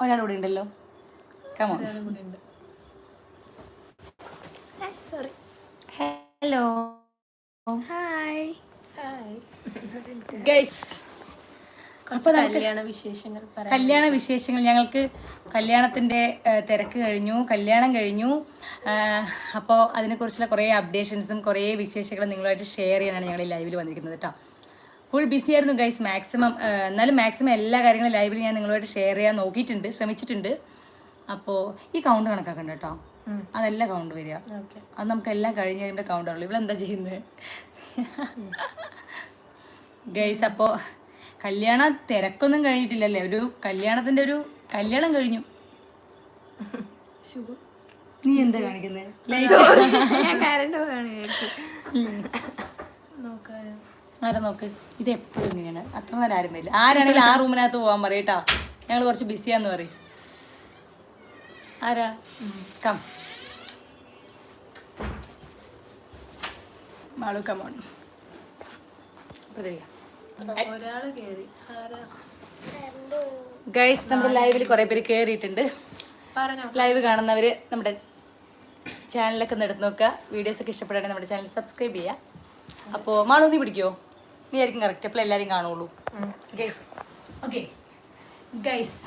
ഒരാളൂടെ ഉണ്ടല്ലോ come on sorry hello hi hi guys കല്യാണ വിശേഷങ്ങൾ പറയാം കല്യാണ വിശേഷങ്ങൾ. ഞങ്ങൾക്ക് കല്യാണത്തിന്റെ തിരക്ക് കഴിഞ്ഞു. കല്യാണം കഴിഞ്ഞു. അപ്പോൾ അതിനെക്കുറിച്ചുള്ള കുറേ അപ്ഡേഷൻസും കുറേ വിശേഷങ്ങളും നിങ്ങളുമായിട്ട് ഷെയർ ചെയ്യാനാണ് ഞങ്ങൾ ഈ ലൈവിൽ വന്നിരിക്കുന്നത് കേട്ടോ ഫുൾ ബിസി ആയിരുന്നു ഗൈസ് മാക്സിമം എന്നാലും മാക്സിമം എല്ലാ കാര്യങ്ങളും ലൈവിൽ ഞാൻ നിങ്ങളുമായിട്ട് ഷെയർ ചെയ്യാൻ നോക്കിയിട്ടുണ്ട് ശ്രമിച്ചിട്ടുണ്ട്. അപ്പോൾ ഈ കൗണ്ട് കണക്കാക്കണ്ട കേട്ടോ. അതെല്ലാം കൗണ്ട് വരിക. ഓക്കെ അത് നമുക്ക് എല്ലാം കഴിഞ്ഞ് കഴിയുമ്പോൾ കൗണ്ട് ആവുള്ളൂ. ഇവളെന്താ ചെയ്യുന്നത് ഗൈസ് അപ്പോൾ കല്യാണ തിരക്കൊന്നും കഴിഞ്ഞിട്ടില്ലല്ലേ? ഒരു കല്യാണത്തിന്റെ ഒരു കല്യാണം കഴിഞ്ഞു. നീ എന്താ കാണിക്കുന്നത് ആരാ നോക്ക്? ഇത് എപ്പോഴും ഇങ്ങനെയാണ്. അത്ര നേരം ആരും വരില്ല. ആരാണെങ്കിലും ആ റൂമിനകത്ത് പോകാൻ പറയട്ടാ ഞങ്ങൾ കുറച്ച് ബിസിയാന്ന് പറയും. ആരാ? കം. മാളു കമോൺ ഗൈസ് നമ്മുടെ ലൈവിൽ കുറെ പേര് കയറിയിട്ടുണ്ട് ലൈവ് കാണുന്നവര് നമ്മുടെ ചാനലൊക്കെ ഒന്ന് എടുത്ത് വീഡിയോസ് ഒക്കെ ഇഷ്ടപ്പെടുകയാണെങ്കിൽ നമ്മുടെ ചാനൽ സബ്സ്ക്രൈബ് ചെയ്യുക. അപ്പോൾ മാളു നീ പിടിക്കുമോ നീ ആയിരിക്കും കറക്റ്റ് അപ്പോൾ എല്ലാവരും കാണുള്ളൂ ഓക്കെ ഗൈസ്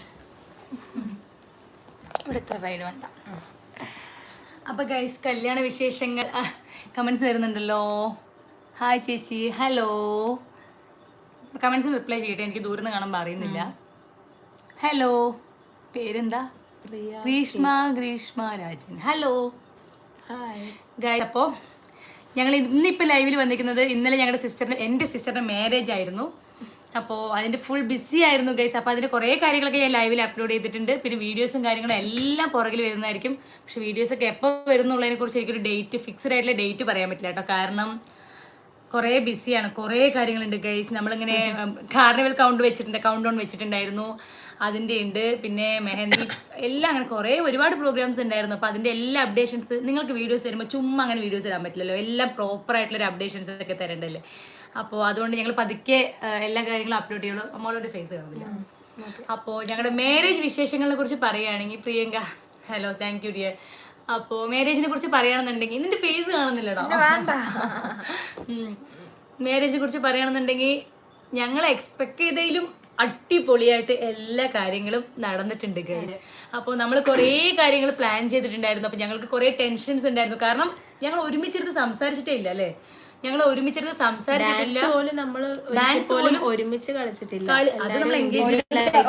ഇവിടെ എത്ര ഫൈൻ വേണ്ട. അപ്പോൾ ഗൈസ് കല്യാണ വിശേഷങ്ങൾ കമൻസ് വരുന്നുണ്ടല്ലോ. ഹായ് ചേച്ചി. ഹലോ കമൻസ് റിപ്ലൈ ചെയ്യട്ടെ? എനിക്ക് ദൂരം നിന്ന് കാണുമ്പോൾ അറിയുന്നില്ല ഹലോ പേരെന്താ? ഗ്രീഷ്മ ഗ്രീഷ്മ രാജൻ. ഹലോ ഗൈസ് അപ്പോൾ ഞങ്ങൾ ഇന്നിപ്പോൾ ലൈവിൽ വന്നിരിക്കുന്നത് ഇന്നലെ ഞങ്ങളുടെ സിസ്റ്ററിന് എന്റെ സിസ്റ്ററിന്റെ മാരേജ് ആയിരുന്നു. അപ്പോൾ അതിന്റെ ഫുൾ ബിസി ആയിരുന്നു ഗൈസ് അപ്പോൾ അതിന്റെ കുറേ കാര്യങ്ങളൊക്കെ ഞാൻ ലൈവിൽ അപ്ലോഡ് ചെയ്തിട്ടുണ്ട്. പിന്നെ വീഡിയോസും കാര്യങ്ങളും എല്ലാം പുറകിൽ വരുന്നതായിരിക്കും. പക്ഷെ വീഡിയോസൊക്കെ എപ്പോൾ വരുന്നുള്ളതിനെ കുറിച്ച് എനിക്കൊരു ഡേറ്റ് ഫിക്സ്ഡ് ആയിട്ടുള്ള ഡേറ്റ് പറയാൻ പറ്റില്ല കേട്ടോ. കാരണം കുറേ ബിസിയാണ് കുറേ കാര്യങ്ങളുണ്ട് ഗൈസ് നമ്മളിങ്ങനെ കാർണിവൽ കൗണ്ട് വെച്ചിട്ടുണ്ട് കൗണ്ട് ഡൗൺ വെച്ചിട്ടുണ്ടായിരുന്നു. അതിന്റെ ഉണ്ട് പിന്നെ മെഹന്തി എല്ലാം അങ്ങനെ കുറേ ഒരുപാട് പ്രോഗ്രാംസ് ഉണ്ടായിരുന്നു. അപ്പോൾ അതിന്റെ എല്ലാ അപ്ഡേഷൻസ് നിങ്ങൾക്ക് വീഡിയോസ് തരുമ്പോൾ ചുമ്മാ അങ്ങനെ വീഡിയോസ് ഇടാൻ പറ്റില്ലല്ലോ. എല്ലാം പ്രോപ്പർ ആയിട്ടുള്ളൊരു അപ്ഡേഷൻസ് ഒക്കെ തരേണ്ടല്ലേ? അപ്പോൾ അതുകൊണ്ട് ഞങ്ങൾ പതുക്കെ എല്ലാ കാര്യങ്ങളും അപ്ലോഡ് ചെയ്യുള്ളൂ. നമ്മളോട് ഫേസ് കാണുന്നില്ല അപ്പോൾ ഞങ്ങളുടെ മാരേജ് വിശേഷങ്ങളെ കുറിച്ച് പറയുകയാണെങ്കിൽ Priyanka hello thank you dear അപ്പോൾ മാരേജിനെ കുറിച്ച് പറയുകയാണെന്നുണ്ടെങ്കിൽ നിന്റെ ഫേസ് കാണുന്നില്ലടോ. മാരേജിനെ കുറിച്ച് പറയുകയാണെന്നുണ്ടെങ്കിൽ ഞങ്ങൾ എക്സ്പെക്ട് ചെയ്തതിലും അടിപൊളിയായിട്ട് എല്ലാ കാര്യങ്ങളും നടന്നിട്ടുണ്ട് ഗൈസ് അപ്പോൾ നമ്മൾ കുറേ കാര്യങ്ങൾ പ്ലാൻ ചെയ്തിട്ടുണ്ടായിരുന്നു. അപ്പോൾ ഞങ്ങൾക്ക് കുറേ ടെൻഷൻസ് ഉണ്ടായിരുന്നു. കാരണം ഞങ്ങൾ ഒരുമിച്ചിരുന്ന് സംസാരിച്ചിട്ടേ ഇല്ല അല്ലേ? ഞങ്ങൾ ഒരുമിച്ചിരുന്ന് സംസാരിച്ചിട്ടില്ല. ഡാൻസ് പോലും ഒരുമിച്ച് കളിച്ചിട്ടില്ല. അത് നമ്മൾ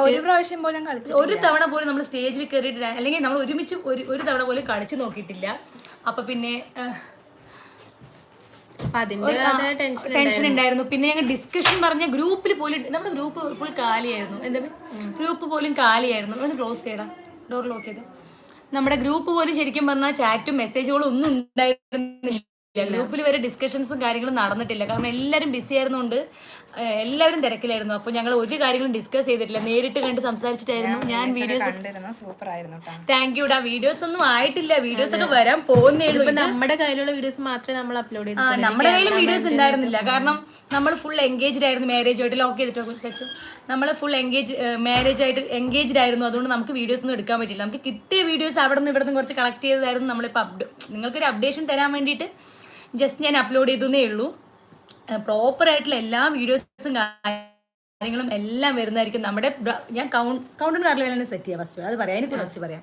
ഒരു പ്രാവശ്യം പോലും കളിച്ചു ഒരു തവണ പോലും നമ്മൾ സ്റ്റേജിൽ കയറിയിട്ട് അല്ലെങ്കിൽ നമ്മൾ ഒരുമിച്ച് ഒരു ഒരു തവണ പോലും കളിച്ചു നോക്കിയിട്ടില്ല. അപ്പൊ പിന്നെ ടെൻഷൻ ഉണ്ടായിരുന്നു. പിന്നെ ഞങ്ങൾ ഡിസ്കഷൻ പറഞ്ഞ ഗ്രൂപ്പിൽ പോലും നമ്മുടെ ഗ്രൂപ്പ് ഫുൾ കാലിയായിരുന്നു. എന്താ ഗ്രൂപ്പ് പോലും കാലിയായിരുന്നു. ഒന്ന് ക്ലോസ് ചെയ്യടാ. ഡോർ ലോക്ക് ചെയ്ത്. നമ്മുടെ ഗ്രൂപ്പ് പോലും ശരിക്കും പറഞ്ഞാൽ ചാറ്റും മെസ്സേജുകളും ഒന്നും ഉണ്ടായിരുന്നില്ല. ഗ്രൂപ്പിൽ വരെ ഡിസ്കഷൻസും കാര്യങ്ങളും നടന്നിട്ടില്ല. കാരണം എല്ലാവരും ബിസി ആയിരുന്നുകൊണ്ട് എല്ലാവരും തിരക്കിലായിരുന്നു. അപ്പോൾ ഞങ്ങൾ ഒരു കാര്യങ്ങളും ഡിസ്കസ് ചെയ്തിട്ടില്ല. നേരിട്ട് കണ്ട് സംസാരിച്ചിട്ടായിരുന്നു. ഞാൻ വീഡിയോസ് സൂപ്പർ ആയിരുന്നു താങ്ക് യു ഡാ വീഡിയോസ് ഒന്നും ആയിട്ടില്ല. വീഡിയോസ് ഒക്കെ വരാൻ പോകുന്നേ ഉള്ളൂ. ഇപ്പൊ നമ്മുടെ കയ്യിലുള്ള വീഡിയോസ് മാത്രമേ നമ്മൾ അപ്ലോഡ് ചെയ്തിട്ടുള്ളൂ. നമ്മുടെ കയ്യിൽ വീഡിയോസ് ഉണ്ടായിരുന്നില്ല. കാരണം നമ്മൾ ഫുൾ എൻഗേജ്ഡ് ആയിരുന്നു. മാരേജ് ആയിട്ട് ലോക്ക് ചെയ്തിട്ട് സച്ചു? നമ്മൾ ഫുൾ എൻഗേജ് മാരേജ് ആയിട്ട് എൻഗേജ്ഡ് ആയിരുന്നു. അതുകൊണ്ട് നമുക്ക് വീഡിയോസ് ഒന്നും എടുക്കാൻ പറ്റില്ല. നമുക്ക് കിട്ടിയ വീഡിയോസ് അവിടെ നിന്ന് ഇവിടെ നിന്ന് കുറച്ച് കളക്ട് ചെയ്തതായിരുന്നു നമ്മളിപ്പോൾ അപ്ഡേ നിങ്ങൾക്കൊരു അപ്ഡേഷൻ തരാൻ വേണ്ടിയിട്ട് ജസ്റ്റ് ഞാൻ അപ്ലോഡ് ചെയ്തേ ഉള്ളൂ. പ്രോപ്പർ ആയിട്ടുള്ള എല്ലാ വീഡിയോസും കാര്യങ്ങളും എല്ലാം വരുന്നതായിരിക്കും നമ്മുടെ ഞാൻ കൗണ്ട് കൗണ്ട് കാർണിവൽ സെറ്റ് ചെയ്യാം ഫസ്റ്റ് അത് പറയാം. എനിക്ക് ഫസ്റ്റ് പറയാം.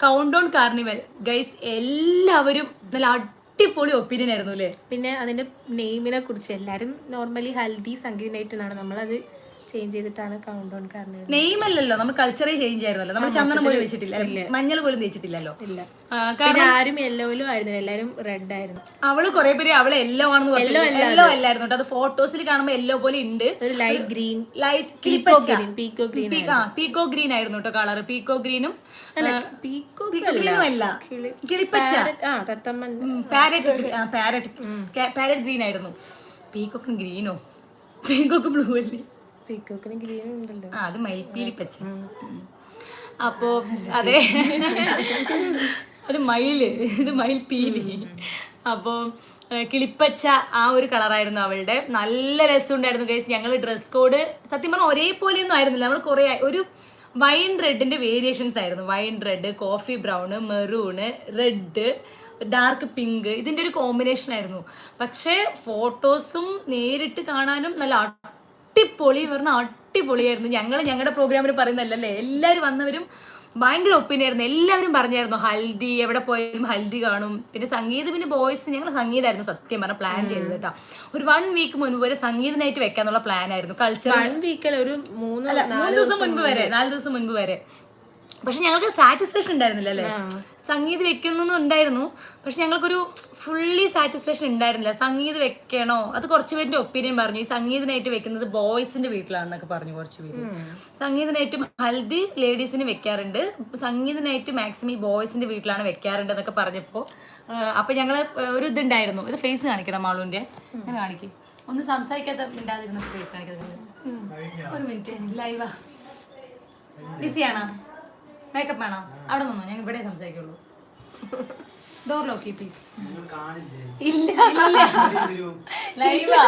കൗണ്ട് ഓൺ കാർണിവൽ ഗൈസ് എല്ലാവരും നല്ല അടിപൊളി ഒപ്പീനിയൻ ആയിരുന്നു അല്ലേ? പിന്നെ അതിന്റെ നെയിമിനെ കുറിച്ച് എല്ലാരും നോർമലി ഹൽദി സംഗീനായിട്ടാണ് നമ്മളത് ചേഞ്ച് ചെയ്തിട്ടാണ് കൗണ്ട് ഓൺ കാരണം നെയിം അല്ലല്ലോ നമ്മൾ കൾച്ചറേ ചേഞ്ച് ആയിരുന്നല്ലോ. നമ്മൾ ചന്ദനം പോലും വെച്ചിട്ടില്ല? മഞ്ഞൾ പോലും തേച്ചിട്ടില്ലല്ലോ. ഇല്ല. കാരണം ആരും യെല്ലോയിലും ആയിരുന്നില്ല. എല്ലാരും റെഡ് ആയിരുന്നു. അവൾ കുറെ പേര് അവളെ എല്ലോ ആണെന്ന് പറഞ്ഞു എല്ലോ അല്ലായിരുന്നു കേട്ടോ. അത് ഫോട്ടോസിൽ കാണുമ്പോൾ എല്ലോ പോലെ ഉണ്ട് ഒരു light green light peacock green peacock green peacock green ആയിരുന്നു. കേട്ടോ കളർ പീക്കോ ഗ്രീനും പീക്കോ ഗ്രീനും അല്ല. കിളിപ്പച്ച. പാരറ്റ് പാരറ്റ് പാരറ്റ് ഗ്രീൻ ആയിരുന്നു. പീക്കോക്കും ഗ്രീനോ പീക്കോക്ക് ബ്ലൂ അല്ലേ? ആ അത് മയിൽപ്പീലി പച്ച. അപ്പോ അതെ. അത് മയിൽ ഇത് മയിൽപ്പീലി. അപ്പോൾ കിളിപ്പച്ച ആ ഒരു കളറായിരുന്നു അവളുടെ. നല്ല രസമുണ്ടായിരുന്നു ഗൈസ് ഞങ്ങൾ ഡ്രസ് കോഡ് സത്യം പറഞ്ഞാൽ ഒരേപോലെയൊന്നും ആയിരുന്നില്ല. നമ്മൾ കുറേ ഒരു വൈൻ റെഡിന്റെ വേരിയേഷൻസ് ആയിരുന്നു. Wine red coffee brown maroon red dark pink ഇതിന്റെ ഒരു കോമ്പിനേഷൻ ആയിരുന്നു. പക്ഷേ ഫോട്ടോസും നേരിട്ട് കാണാനും നല്ല അടിപൊളി പറഞ്ഞാൽ അടിപൊളിയായിരുന്നു. ഞങ്ങൾ ഞങ്ങളുടെ പ്രോഗ്രാമിൽ പറയുന്നതല്ലേ എല്ലാവരും വന്നവരും ഭയങ്കര ഒപ്പീനിയൻ ആയിരുന്നു. എല്ലാവരും പറഞ്ഞായിരുന്നു ഹൽദി എവിടെ പോയാലും ഹൽദി കാണും. പിന്നെ സംഗീതം പിന്നെ ബോയ്സ് ഞങ്ങൾ സംഗീതമായിരുന്നു സത്യം പറഞ്ഞ പ്ലാൻ ചെയ്തത് കേട്ടോ. ഒരു വൺ വീക്ക് മുൻപ് വരെ സംഗീത നൈറ്റ് വെക്കാന്നുള്ള പ്ലാൻ ആയിരുന്നു. കൾച്ചർ വൺ വീക്കിൽ ഒരു മൂന്ന് ദിവസം മുൻപ് വരെ നാല് ദിവസം മുൻപ് വരെ. പക്ഷെ ഞങ്ങൾക്ക് സാറ്റിസ്ഫാക്ഷൻ ഉണ്ടായിരുന്നില്ല അല്ലേ? സംഗീത് വെക്കുന്നു ഉണ്ടായിരുന്നു. പക്ഷെ ഞങ്ങൾക്കൊരു ഫുള്ളി സാറ്റിസ്ഫാക്ഷൻ ഉണ്ടായിരുന്നില്ല. സംഗീത് വെക്കണോ? അത് കുറച്ച് പേരുടെ ഒപ്പീനിയൻ പറഞ്ഞു. ഈ സംഗീതനായിട്ട് വെക്കുന്നത് ബോയ്സിന്റെ വീട്ടിലാണെന്നൊക്കെ പറഞ്ഞു കുറച്ച് പേര്. സംഗീതനായിട്ട് ഹൽദി ലേഡീസിന് വെക്കാറുണ്ട്. സംഗീതനായിട്ട് മാക്സിമം ഈ ബോയ്സിന്റെ വീട്ടിലാണ് വെക്കാറുണ്ട് എന്നൊക്കെ പറഞ്ഞപ്പോൾ അപ്പൊ ഞങ്ങൾ ഒരു ഇതുണ്ടായിരുന്നു. ഇത് ഫേസ് കാണിക്കണം മാളുവിന്റെ അങ്ങനെ കാണിക്കും. ഒന്ന് സംസാരിക്കാത്ത മിണ്ടാതിരുന്ന ഫേസ് കാണിക്കുന്നത് ഒരു മിനിറ്റ് ലൈവാ. ബിസിയാണോ മേക്കപ്പ് വേണോ? അവിടെ നിന്നോ? ഞാൻ ഇവിടെ സംസാരിക്കുള്ളൂ. ഡോർ ലോക്കി പ്ലീസ് ഇല്ല. ലൈവാ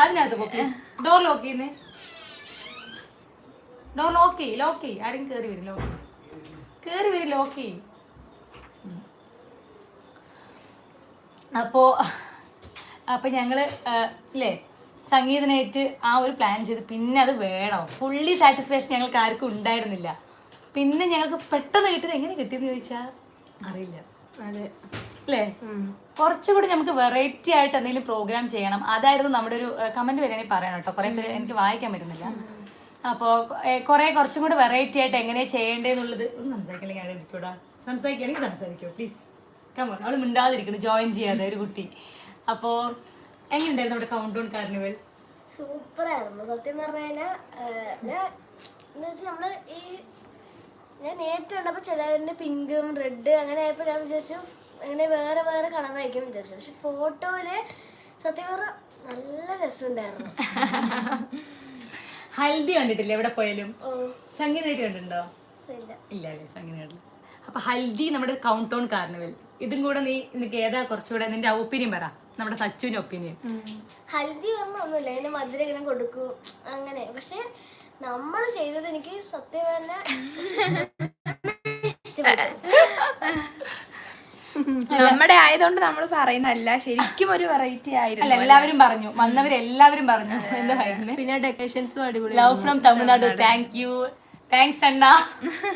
അതിനകത്ത് പോ പ്ലീസ് ഡോർ ലോക്ക് ചെയ്യുന്നേ. ഡോർ ലോക്ക് ചെയ്യ് ലോക്ക് ചെയ്യ്. ആരും കേറി വരും ലോക്ക് കേറി വരും ലോക്ക് ചെയ്യ്. ഉം. അപ്പോ അപ്പൊ ഞങ്ങൾ ആ, ഇല്ലേ? സംഗീതനായിട്ട് ആ ഒരു പ്ലാൻ ചെയ്ത് പിന്നെ അത് വേണോ? ഫുള്ളി സാറ്റിസ്ഫാക്ഷൻ ഞങ്ങൾക്ക് ആർക്കും ഉണ്ടായിരുന്നില്ല. പിന്നെ ഞങ്ങൾക്ക് പെട്ടെന്ന് കിട്ടിയത് എങ്ങനെ കിട്ടിയെന്ന് ചോദിച്ചാൽ അറിയില്ല. അതെ. അല്ലേ കുറച്ചുകൂടി നമുക്ക് വെറൈറ്റി ആയിട്ട് എന്തെങ്കിലും പ്രോഗ്രാം ചെയ്യണം. അതായിരുന്നു നമ്മുടെ ഒരു കമന്റ് വരികയാണെങ്കിൽ പറയണം കേട്ടോ കുറെ പേര് എനിക്ക് വായിക്കാൻ പറ്റുന്നില്ല. അപ്പോൾ കുറെ കുറച്ചും കൂടി വെറൈറ്റി ആയിട്ട് എങ്ങനെയാ ചെയ്യേണ്ടതെന്നുള്ളത് ഒന്ന് സംസാരിക്കണമെങ്കിൽ ഇരിക്കൂടാ സംസാരിക്കുകയാണെങ്കിൽ സംസാരിക്കോ പ്ലീസ് കമോൺ അവൾ മിണ്ടാതിരിക്കുന്നു ജോയിൻ ചെയ്യാതെ ഒരു കുട്ടി. അപ്പോൾ എങ്ങനെയുണ്ടായിരുന്നു നമ്മുടെ കൗണ്ട് ഡൗൺ കാർണിവൽ സൂപ്പർ ആയിരുന്നു സത്യം പറഞ്ഞു കഴിഞ്ഞാൽ നമ്മൾ ഈ ഞാൻ നേരിട്ട് കണ്ടപ്പോൾ ചിലവരുടെ പിങ്കും റെഡ് അങ്ങനെ ആയപ്പോൾ ഞാൻ വിചാരിച്ചു അങ്ങനെ വേറെ വേറെ കളറായിരിക്കും വിചാരിച്ചു. പക്ഷെ ഫോട്ടോയിൽ സത്യം പറഞ്ഞ നല്ല രസമുണ്ടായിരുന്നു. ഹൽദി കണ്ടിട്ടില്ല എവിടെ പോയാലും? സംഗീതമായിട്ട് കണ്ടിട്ടുണ്ടോ? ഇല്ല. അല്ലേ? സംഗീതം കണ്ടില്ല അപ്പൊ ഹൽദി നമ്മുടെ കൗണ്ട് ഡൗൺ കാർണിവൽ ഇതും കൂടെ നീ നിനക്ക് ഏതാ കുറച്ചുകൂടെ നിന്റെ ഒപ്പീനിയൻ പറ. നമ്മുടെ സച്ചുവിന്റെ ഒപ്പീനിയൻ ഹൽദി പറഞ്ഞ ഒന്നുമില്ല. അതിന് മധുരം ഇങ്ങനെ കൊടുക്കൂ. അങ്ങനെ. പക്ഷെ നമ്മൾ ചെയ്തത് എനിക്ക് സത്യം തന്നെ നമ്മുടെ ആയതുകൊണ്ട് നമ്മൾ പറയുന്നല്ല ശരിക്കും ഒരു വെറൈറ്റി ആയിരുന്നു അല്ല എല്ലാവരും പറഞ്ഞു. വന്നവരെല്ലാവരും പറഞ്ഞു. എന്താ പറയുന്നത് പിന്നെ ഡെക്കറേഷൻസും അടിപൊളി love from Tamil Nadu thank you thanks അണ്ണ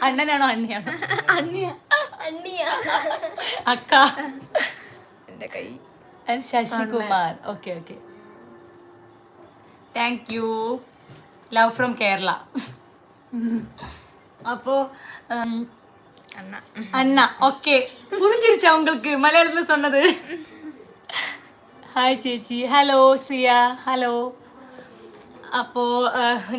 അണ്ണനാണോ അണ്ണിയാണോ? അണ്ണിയ. അക്ക. എന്റെ കൈ. Sasikumar. Okay okay thank you love from Kerala അപ്പോ അന്ന. ഓക്കെ. പുറിഞ്ചിരിച്ചാ ഉങ്ങൾക്ക് മലയാളത്തിൽ സൊന്നത് ഹായ് ചേച്ചി. ഹലോ ശ്രിയ. ഹലോ അപ്പോ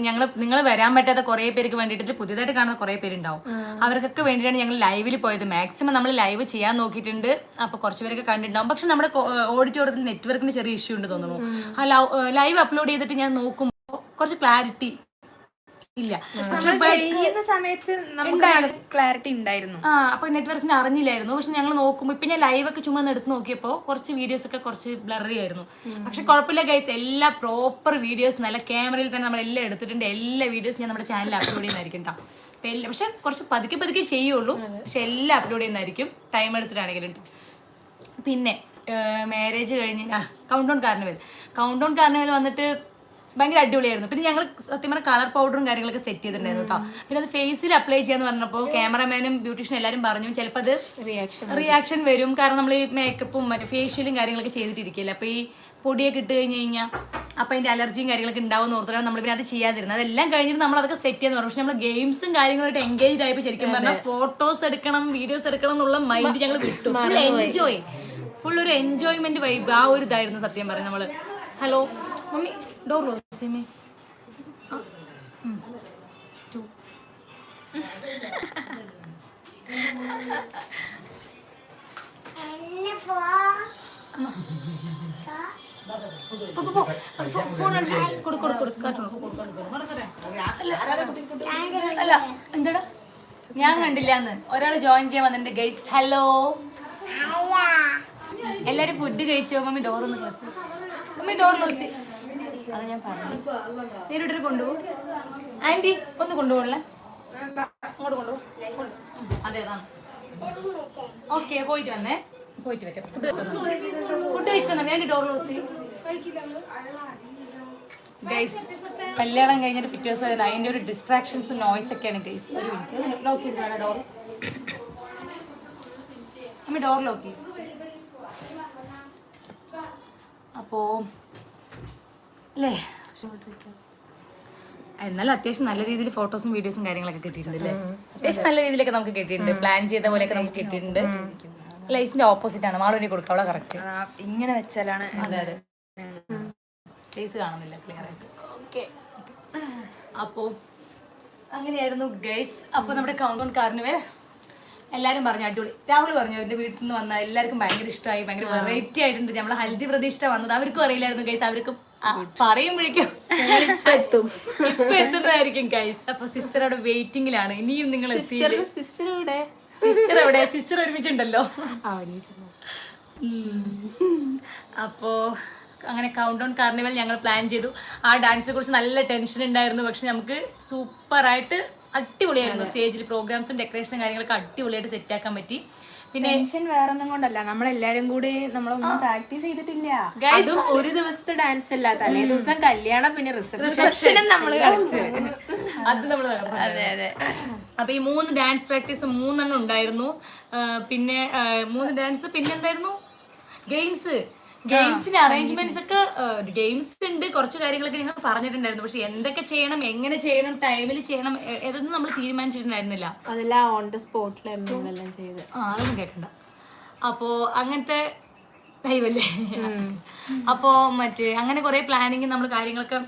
ഞങ്ങൾ നിങ്ങൾ വരാൻ പറ്റാത്ത കുറേ പേർക്ക് വേണ്ടിയിട്ട് പുതിയതായിട്ട് കാണുന്ന കുറേ പേരുണ്ടാവും. അവർക്കൊക്കെ വേണ്ടിയിട്ടാണ് ഞങ്ങൾ ലൈവിൽ പോയത്. മാക്സിമം നമ്മൾ ലൈവ് ചെയ്യാൻ നോക്കിയിട്ടുണ്ട്. അപ്പോൾ കുറച്ചുപേരൊക്കെ കണ്ടിട്ടുണ്ടാവും. പക്ഷെ നമ്മുടെ ഓഡിറ്റോറിയത്തിൽ നെറ്റ്വർക്കിന് ചെറിയ ഇഷ്യൂ ഉണ്ട് തോന്നുന്നു. ആ ലൈവ് അപ്ലോഡ് ചെയ്തിട്ട് ഞാൻ നോക്കും. കുറച്ച് ക്ലാരിറ്റി ഇല്ല. ചെയ്യുന്ന സമയത്ത് നമുക്ക് ക്ലാരിറ്റി ഉണ്ടായിരുന്നു. ആ അപ്പൊ നെറ്റ്വർക്കിന് അറിഞ്ഞില്ലായിരുന്നു. പക്ഷെ ഞങ്ങൾ നോക്കുമ്പോൾ ഇപ്പൊ ഞാൻ ലൈവ് ഒക്കെ ചുമ്മാ എടുത്ത് നോക്കിയപ്പോൾ കുറച്ച് വീഡിയോസ് ഒക്കെ കുറച്ച് ബ്ലറി ആയിരുന്നു. പക്ഷെ കുഴപ്പമില്ല ഗൈസ് എല്ലാ പ്രോപ്പർ വീഡിയോസ് നല്ല ക്യാമറയിൽ തന്നെ നമ്മൾ എല്ലാം എടുത്തിട്ടുണ്ട്. എല്ലാ വീഡിയോസ് ഞാൻ നമ്മുടെ ചാനലിൽ അപ്ലോഡ് ചെയ്യുന്നതായിരിക്കും കേട്ടോ പക്ഷെ കുറച്ച് പതുക്കെ പതുക്കെ ചെയ്യുള്ളൂ. പക്ഷെ എല്ലാം അപ്ലോഡ് ചെയ്യുന്നതായിരിക്കും. ടൈം എടുത്തിട്ടാണെങ്കിലും പിന്നെ മാരേജ് കഴിഞ്ഞ് ആ count down carnival count down carnival വന്നിട്ട് ഭയങ്കര അടിപൊളിയായിരുന്നു. പിന്നെ ഞങ്ങൾ സത്യം പറഞ്ഞ കളർ പൗഡറും കാര്യങ്ങളൊക്കെ സെറ്റ് ചെയ്തിട്ടുണ്ടായിരുന്നു കേട്ടോ പിന്നെ അത് ഫേസിൽ അപ്ലൈ ചെയ്യാന്ന് പറഞ്ഞപ്പോൾ ക്യാമറമാനും ബ്യൂട്ടീഷ്യനും എല്ലാവരും പറഞ്ഞു ചിലപ്പോൾ അത് റിയാക്ഷൻ റിയാക്ഷൻ വരും. കാരണം നമ്മൾ ഈ മേക്കപ്പും മറ്റേ ഫേഷ്യലും കാര്യങ്ങളൊക്കെ ചെയ്തിട്ടിരിക്കില്ല. അപ്പോൾ ഈ പൊടിയൊക്കെ ഇട്ട് കഴിഞ്ഞ് കഴിഞ്ഞാൽ അപ്പോൾ അതിന്റെ അലർജിയും കാര്യങ്ങളൊക്കെ ഉണ്ടാവും ഓർത്തിട്ടാണ് നമ്മൾ പിന്നെ അത് ചെയ്യാതിരുന്നത്. അതെല്ലാം കഴിഞ്ഞിട്ട് നമ്മൾ അതൊക്കെ സെറ്റ് ചെയ്യാന്ന് പറഞ്ഞു. പക്ഷെ നമ്മൾ ഗെയിംസും കാര്യങ്ങളായിട്ട് എൻഗേജ് ആയപ്പോൾ ശരിക്കും പറഞ്ഞാൽ ഫോട്ടോസ് എടുക്കണം വീഡിയോസ് എടുക്കണം എന്നുള്ള മൈൻഡ് ഞങ്ങൾ വിട്ടു. ഫുൾ എൻജോയ് ഫുൾ ഒരു എൻജോയ്മെന്റ് വൈബ് ആ ഒരു ഇതായിരുന്നു സത്യം പറഞ്ഞു നമ്മൾ ഹലോ മമ്മി ഡോർ ക്ലോസ് കൊടു കാട്ടണം അല്ല എന്താടാ? ഞാൻ കണ്ടില്ലാന്ന് ഒരാൾ ജോയിൻ ചെയ്യാൻ വന്നിട്ടുണ്ട്. ഗൈസ് ഹലോ എല്ലാരും ഫുഡ് കഴിച്ചോ? മമ്മി ഡോർ ഒന്ന് ക്ലോസ് മമ്മി ഡോർ ക്ലോസ് അത് ഞാൻ പറഞ്ഞു നേരിട്ട് കൊണ്ടുപോകും. ആന്റി ഒന്ന് കൊണ്ടുപോകണല്ലേ? അങ്ങോട്ട് കൊണ്ടു അതെ അതാണ്. ഓക്കെ പോയിട്ട് വന്നേ. പോയിട്ട് വരാം ഫുഡ് ഫുഡ് കഴിച്ചു വന്നേ? ഞാൻ ഡോർ ക്ലോസ് ഗൈസ് കല്യാണം കഴിഞ്ഞിട്ട് പിറ്റേ ദിവസം. അതിന്റെ ഒരു ഡിസ്ട്രാക്ഷൻസ് നോയ്സ് ഒക്കെയാണ് ഗൈസ് ഒരു മിനിറ്റ് ലോക്ക് ചെയ്താണ് ഡോർ അമ്മ ഡോർ ലോക്ക് ചെയ്യും. അപ്പോ അല്ലേ? എന്നാലും അത്യാവശ്യം നല്ല രീതിയിൽ ഫോട്ടോസും വീഡിയോസും കാര്യങ്ങളൊക്കെ കിട്ടിയിട്ടുണ്ട് അല്ലേ? അത്യാവശ്യം നല്ല രീതിയിലൊക്കെ നമുക്ക് കിട്ടിയിട്ടുണ്ട്. പ്ലാൻ ചെയ്ത പോലെയൊക്കെ നമുക്ക് കിട്ടിയിട്ടുണ്ട്. ലൈസിന്റെ ഓപ്പോസിറ്റ് ആണ്. മാളൂരി കൊടുക്കുക അവളെ കറക്റ്റ് ഇങ്ങനെ വെച്ചാലാണ് അതെ അതെ. ഫേസ് കാണുന്നില്ല ക്ലിയർ ആയിട്ട്. അപ്പോ അങ്ങനെയായിരുന്നു ഗൈസ് അപ്പൊ നമ്മുടെ കൗണ്ട് കാറിന് കാർണിവൽ എല്ലാരും പറഞ്ഞു അടിപൊളി. രാഹുൽ പറഞ്ഞു അവരുടെ വീട്ടിൽ നിന്ന് വന്ന എല്ലാവർക്കും ഭയങ്കര ഇഷ്ടമായി ഭയങ്കര വെറൈറ്റി ആയിട്ടുണ്ട്. നമ്മളെ ഹൽദി പ്രതീക്ഷ വന്നത്. അവർക്കും അറിയില്ലായിരുന്നു ഗൈസ് അവർക്കും പറയുമ്പോഴേക്കും എത്തും. ഇപ്പൊ എത്തുന്നതായിരിക്കും ഗൈസ് അപ്പൊ സിസ്റ്റർ അവിടെ വെയിറ്റിംഗിലാണ് ഇനിയും നിങ്ങൾ സിസ്റ്റർ സിസ്റ്റർ ഇവിടെ സിസ്റ്റർ എവിടെ? സിസ്റ്റർ ഒരുമിച്ചുണ്ടല്ലോ. അപ്പോ അങ്ങനെ കൗണ്ട് ഡൗൺ കാർണിവൽ ഞങ്ങൾ പ്ലാൻ ചെയ്തു. ആ ഡാൻസിനെ കുറിച്ച് നല്ല ടെൻഷൻ ഉണ്ടായിരുന്നു. പക്ഷെ നമുക്ക് സൂപ്പറായിട്ട് അടിപൊളിയായിരുന്നു. സ്റ്റേജിൽ പ്രോഗ്രാംസും ഡെക്കറേഷനും കാര്യങ്ങളൊക്കെ അടിപൊളിയായിട്ട് സെറ്റ് ആക്കാൻ പറ്റി. പിന്നെ ടെൻഷൻ വേറൊന്നും കൊണ്ടല്ല. നമ്മളെല്ലാരും കൂടി നമ്മളൊന്നും പ്രാക്ടീസ് ചെയ്തിട്ടില്ല. അതും ഒരു ദിവസത്തെ ഡാൻസ് അല്ല. തലേ ദിവസം കല്യാണം പിന്നെ റിസപ്ഷൻ റിസപ്ഷനും നമ്മൾ കളിച്ച്. അത് നമ്മൾ അതെ അതെ അപ്പൊ ഈ മൂന്ന് ഡാൻസ് പ്രാക്ടീസ് മൂന്നെണ്ണം ഉണ്ടായിരുന്നു. പിന്നെ മൂന്ന് ഡാൻസ് പിന്നെ എന്തായിരുന്നു ഗെയിംസ് ഗെയിംസിന്റെ അറേഞ്ച്മെന്റ്സ് ഒക്കെ ഗെയിംസ് ഉണ്ട്. കുറച്ച് കാര്യങ്ങളൊക്കെ ഞങ്ങൾ പറഞ്ഞിട്ടുണ്ടായിരുന്നു. പക്ഷെ എന്തൊക്കെ ചെയ്യണം എങ്ങനെ ചെയ്യണം ടൈമിൽ ചെയ്യണം ഏതൊന്നും നമ്മൾ തീരുമാനിച്ചിട്ടുണ്ടായിരുന്നില്ല. അതെല്ലാം ഓൺ ദ സ്പോട്ടിലായിരുന്നു നമ്മളെല്ലാം ചെയ്ത് ആ അതൊന്നും കേൾക്കണ്ട. അപ്പോ അങ്ങനത്തെ ലൈവല്ലേ അപ്പോ മറ്റേ അങ്ങനെ കുറെ പ്ലാനിങ് നമ്മൾ കാര്യങ്ങളൊക്കെ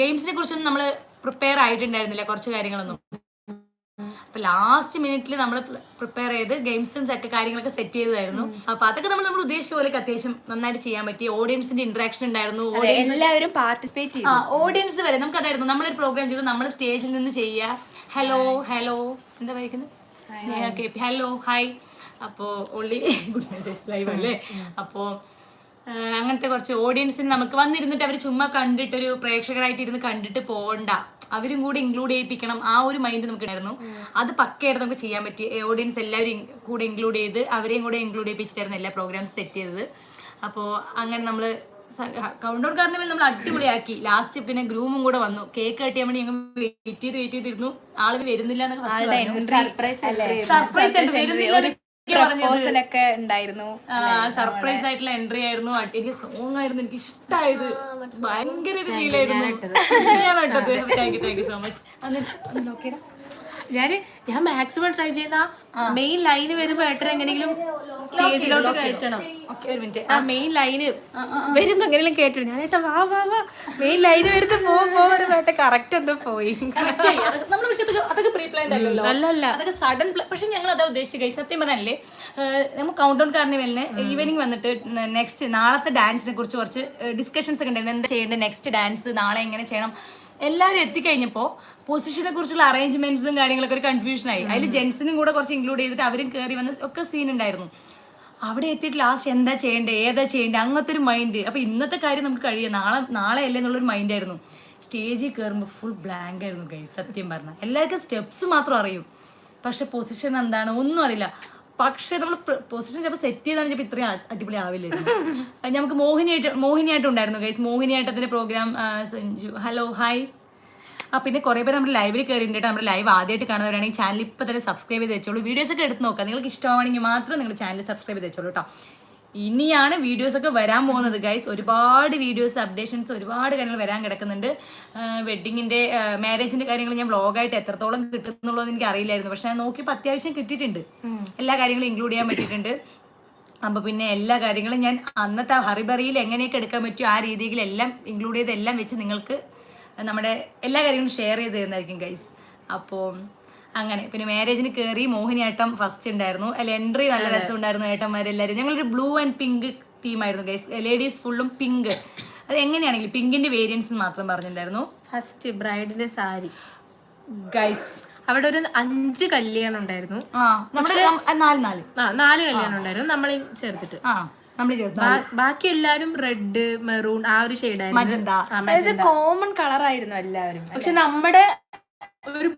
ഗെയിംസിനെ കുറിച്ചൊന്നും നമ്മൾ പ്രിപ്പയർ ആയിട്ടുണ്ടായിരുന്നില്ല. കുറച്ച് കാര്യങ്ങളൊന്നും. അപ്പൊ ലാസ്റ്റ് മിനിറ്റിൽ നമ്മൾ പ്രിപ്പയർ ചെയ്ത് ഗെയിംസും സെറ്റ് കാര്യങ്ങളൊക്കെ സെറ്റ് ചെയ്തതായിരുന്നു. അപ്പൊ അതൊക്കെ നമ്മൾ നമ്മൾ ഉദ്ദേശിച്ച പോലെ അത്യാവശ്യം നന്നായിട്ട് ചെയ്യാൻ പറ്റി. ഓഡിയൻസിന്റെ ഇന്ററാക്ഷൻ ഉണ്ടായിരുന്നു. എല്ലാവരും പാർട്ടിസിപ്പേറ്റ് ചെയ്തു. ഓഡിയൻസ് വരെ നമുക്ക് അതായിരുന്നു നമ്മളൊരു പ്രോഗ്രാം ചെയ്തു. നമ്മൾ സ്റ്റേജിൽ നിന്ന് ചെയ്യുക. ഹലോ ഹലോ എന്താ പറയുന്നത്? സ്നേഹ കെ ഹലോ ഹായ് അപ്പോ ഓൺലി ഗുഡ് നൈറ്റ് ലൈവ് അല്ലേ? അപ്പോൾ അങ്ങനത്തെ കുറച്ച് ഓഡിയൻസിന് നമുക്ക് വന്നിരുന്നിട്ട് അവർ ചുമ്മാ കണ്ടിട്ടൊരു പ്രേക്ഷകരായിട്ട് ഇരുന്ന് കണ്ടിട്ട് പോകണ്ട. അവരും കൂടി ഇൻക്ലൂഡ് ചെയ്യിപ്പിക്കണം. ആ ഒരു മൈൻഡ് നമുക്ക് ഉണ്ടായിരുന്നു അത് പക്കയായിട്ട് നമുക്ക് ചെയ്യാൻ പറ്റി. ഓഡിയൻസ് എല്ലാവരും കൂടെ ഇൻക്ലൂഡ് ചെയ്ത് അവരെയും കൂടെ ഇൻക്ലൂഡ് ചെയ്യിപ്പിച്ചിട്ടായിരുന്നു എല്ലാ പ്രോഗ്രാംസ് സെറ്റ് ചെയ്തത്. അപ്പോൾ അങ്ങനെ നമ്മൾ കൗണ്ട് ഔട്ട് കാർണിവൽ നമ്മൾ അടിപൊളിയാക്കി. ലാസ്റ്റ് പിന്നെ ഗ്രൂമും കൂടെ വന്നു. കേക്ക് കട്ടിയാൻ വേണ്ടി ഞങ്ങൾ വെയിറ്റ് ചെയ്ത് വെയിറ്റ് ചെയ്തിരുന്നു. ആൾ വരുന്നില്ല എന്നൊക്കെ സർപ്രൈസ് സർപ്രൈസ് വരുന്നില്ല പ്രപ്പോസലൊക്കെ ഉണ്ടായിരുന്നു. സർപ്രൈസ് ആയിട്ടുള്ള എൻട്രി ആയിരുന്നു. അട്ടിന്റെ എനിക്ക് സോങ് ആയിരുന്നു. എനിക്ക് ഇഷ്ടമായത് ഭയങ്കര ഒരു ഫീൽ ആയിരുന്നു. ഞാൻ ഇട്ടത് thank you thank you so much ഞാൻ ഞാൻ മാക്സിമം ട്രൈ ചെയ്യുന്ന മെയിൻ ലൈൻ വരുമ്പോ ഏട്ടൻ എങ്ങനെയെങ്കിലും സ്റ്റേജിലോട്ട് കയറ്റണം. ആ മെയിൻ ലൈന് വരുമ്പോ എങ്ങനെയും കേട്ടു ഞാൻ ഏട്ടാ വാ വാ വാ. മെയിൻ ലൈന് വരുന്ന പോ പോ ഏട്ട കറക്റ്റ് എന്തോ പോയി. നമ്മൾ പക്ഷെ അതൊക്കെ പ്രീ പ്ലാൻഡ് അല്ലല്ലോ. അല്ലല്ല. അതൊക്കെ സഡൻ പക്ഷെ ഞങ്ങൾ അതാ ഉദ്ദേശിക്കുക. സത്യം പറഞ്ഞല്ലേ നമ്മൾ കൗണ്ട് ഡൗൺ കാർണിവലിന് ഈവനിങ് വന്നിട്ട് നെക്സ്റ്റ് നാളത്തെ ഡാൻസിനെ കുറിച്ച് കുറച്ച് ഡിസ്കഷൻസ് ഒക്കെ ഉണ്ടായിരുന്നു. എന്താ ചെയ്യേണ്ടത്? നെക്സ്റ്റ് ഡാൻസ് നാളെ എങ്ങനെ ചെയ്യണം? എല്ലാവരും എത്തിക്കഴിഞ്ഞപ്പോൾ പൊസിഷനെ കുറിച്ചുള്ള അറേഞ്ച്മെന്റ്സും കാര്യങ്ങളൊക്കെ ഒരു കൺഫ്യൂഷനായി അതിൽ ജെൻസിനും കൂടെ കുറച്ച് ഇൻക്ലൂഡ് ചെയ്തിട്ട് അവരും കയറി വന്ന ഒക്കെ സീൻ ഉണ്ടായിരുന്നു. അവിടെ എത്തിയിട്ട് ലാസ്റ്റ് എന്താ ചെയ്യേണ്ടത് ഏതാ ചെയ്യേണ്ടത് അങ്ങനത്തെ ഒരു മൈൻഡ് അപ്പോൾ ഇന്നത്തെ കാര്യം നമുക്ക് കഴിയാം. നാളെ നാളെ അല്ലേ എന്നുള്ളൊരു മൈൻഡായിരുന്നു സ്റ്റേജിൽ കയറുമ്പോൾ ഫുൾ ബ്ലാങ്ക് ആയിരുന്നു ഗൈ സത്യം പറഞ്ഞാൽ എല്ലാവർക്കും സ്റ്റെപ്സ് മാത്രം അറിയും. പക്ഷെ പൊസിഷൻ എന്താണ് ഒന്നും അറിയില്ല. പക്ഷെ നമ്മൾ പൊസിഷൻ ചിലപ്പോൾ സെറ്റ് ചെയ്താണ് ചിലപ്പോൾ ഇത്രയും അടിപൊളി ആവില്ലായിരുന്നു നമുക്ക് മോഹിനിയായിട്ട് മോഹിനിയായിട്ട് ഉണ്ടായിരുന്നു ഗൈസ് മോഹിനിയാട്ടത്തിന്റെ പ്രോഗ്രാം സഞ്ജു. ഹലോ ഹായ് ആ പിന്നെ കുറേ പേര് നമ്മുടെ ലൈവിൽ കയറിയിട്ടുണ്ട് നമ്മുടെ ലൈവ് ആദ്യമായിട്ട് കാണുന്നവരാണെങ്കിൽ ചാനൽ ഇപ്പോൾ തന്നെ സബ്സ്ക്രൈബ് ചെയ്ത് വെച്ചോളൂ. വീഡിയോസ് ഒക്കെ എടുത്ത് നോക്കാം. നിങ്ങൾക്ക് ഇഷ്ടമാണെങ്കിൽ മാത്രം നിങ്ങൾ ചാനൽ സബ്സ്ക്രൈബ് ചെയ്ത് വെച്ചോളൂ കേട്ടോ. ഇനിയാണ് വീഡിയോസ് ഒക്കെ വരാൻ പോകുന്നത് ഗൈസ് ഒരുപാട് വീഡിയോസ് അപ്ഡേഷൻസ് ഒരുപാട് കാര്യങ്ങൾ വരാൻ കിടക്കുന്നുണ്ട്. വെഡിങ്ങിന്റെ മാരേജിന്റെ കാര്യങ്ങൾ ഞാൻ വ്ളോഗായിട്ട് എത്രത്തോളം കിട്ടുന്നുള്ളത് എനിക്ക് അറിയില്ലായിരുന്നു. പക്ഷെ ഞാൻ നോക്കിയപ്പോൾ അത്യാവശ്യം കിട്ടിയിട്ടുണ്ട്. എല്ലാ കാര്യങ്ങളും ഇൻക്ലൂഡ് ചെയ്യാൻ പറ്റിയിട്ടുണ്ട്. അപ്പോൾ പിന്നെ എല്ലാ കാര്യങ്ങളും ഞാൻ അന്നത്തെ ഹറിബറിയിൽ എങ്ങനെയൊക്കെ എടുക്കാൻ പറ്റുമോ ആ രീതിയിൽ എല്ലാം ഇൻക്ലൂഡ് ചെയ്ത് എല്ലാം വെച്ച് നിങ്ങൾക്ക് നമ്മുടെ എല്ലാ കാര്യങ്ങളും ഷെയർ ചെയ്ത് തരുന്നതായിരിക്കും ഗൈസ് അപ്പോൾ അങ്ങനെ. പിന്നെ മാരേജിന് കയറി മോഹിനിയാട്ടം ഫസ്റ്റ് ഉണ്ടായിരുന്നു. അല്ല എൻട്രി നല്ല രസം രസമുണ്ടായിരുന്നു ഏട്ടന്മാരെല്ലാവരും ഞങ്ങളൊരു ബ്ലൂ ആൻഡ് പിങ്ക് തീമായിരുന്നു ഗൈസ് ലേഡീസ് ഫുള്ളും പിങ്ക് അത് എങ്ങനെയാണെങ്കിലും പിങ്കിന്റെ വേരിയൻസ് മാത്രം പറഞ്ഞിട്ടുണ്ടായിരുന്നു. ഫസ്റ്റ് ബ്രൈഡിന്റെ സാരി. ഗൈസ് അവിടെ ഒരു അഞ്ച് കല്യാണം ഉണ്ടായിരുന്നു. നാല് നാല്. ആ നാല് കല്യാണം ഉണ്ടായിരുന്നു. നമ്മൾ ചേർത്തിട്ട്. ആ നമ്മൾ ചേർത്ത്. ബാക്കി എല്ലാരും റെഡ് മെറൂൺ ആ ഒരു ഷെയ്ഡായിരുന്നു കോമൺ കളർ ആയിരുന്നു എല്ലാവരും. പക്ഷെ നമ്മുടെ ഒരു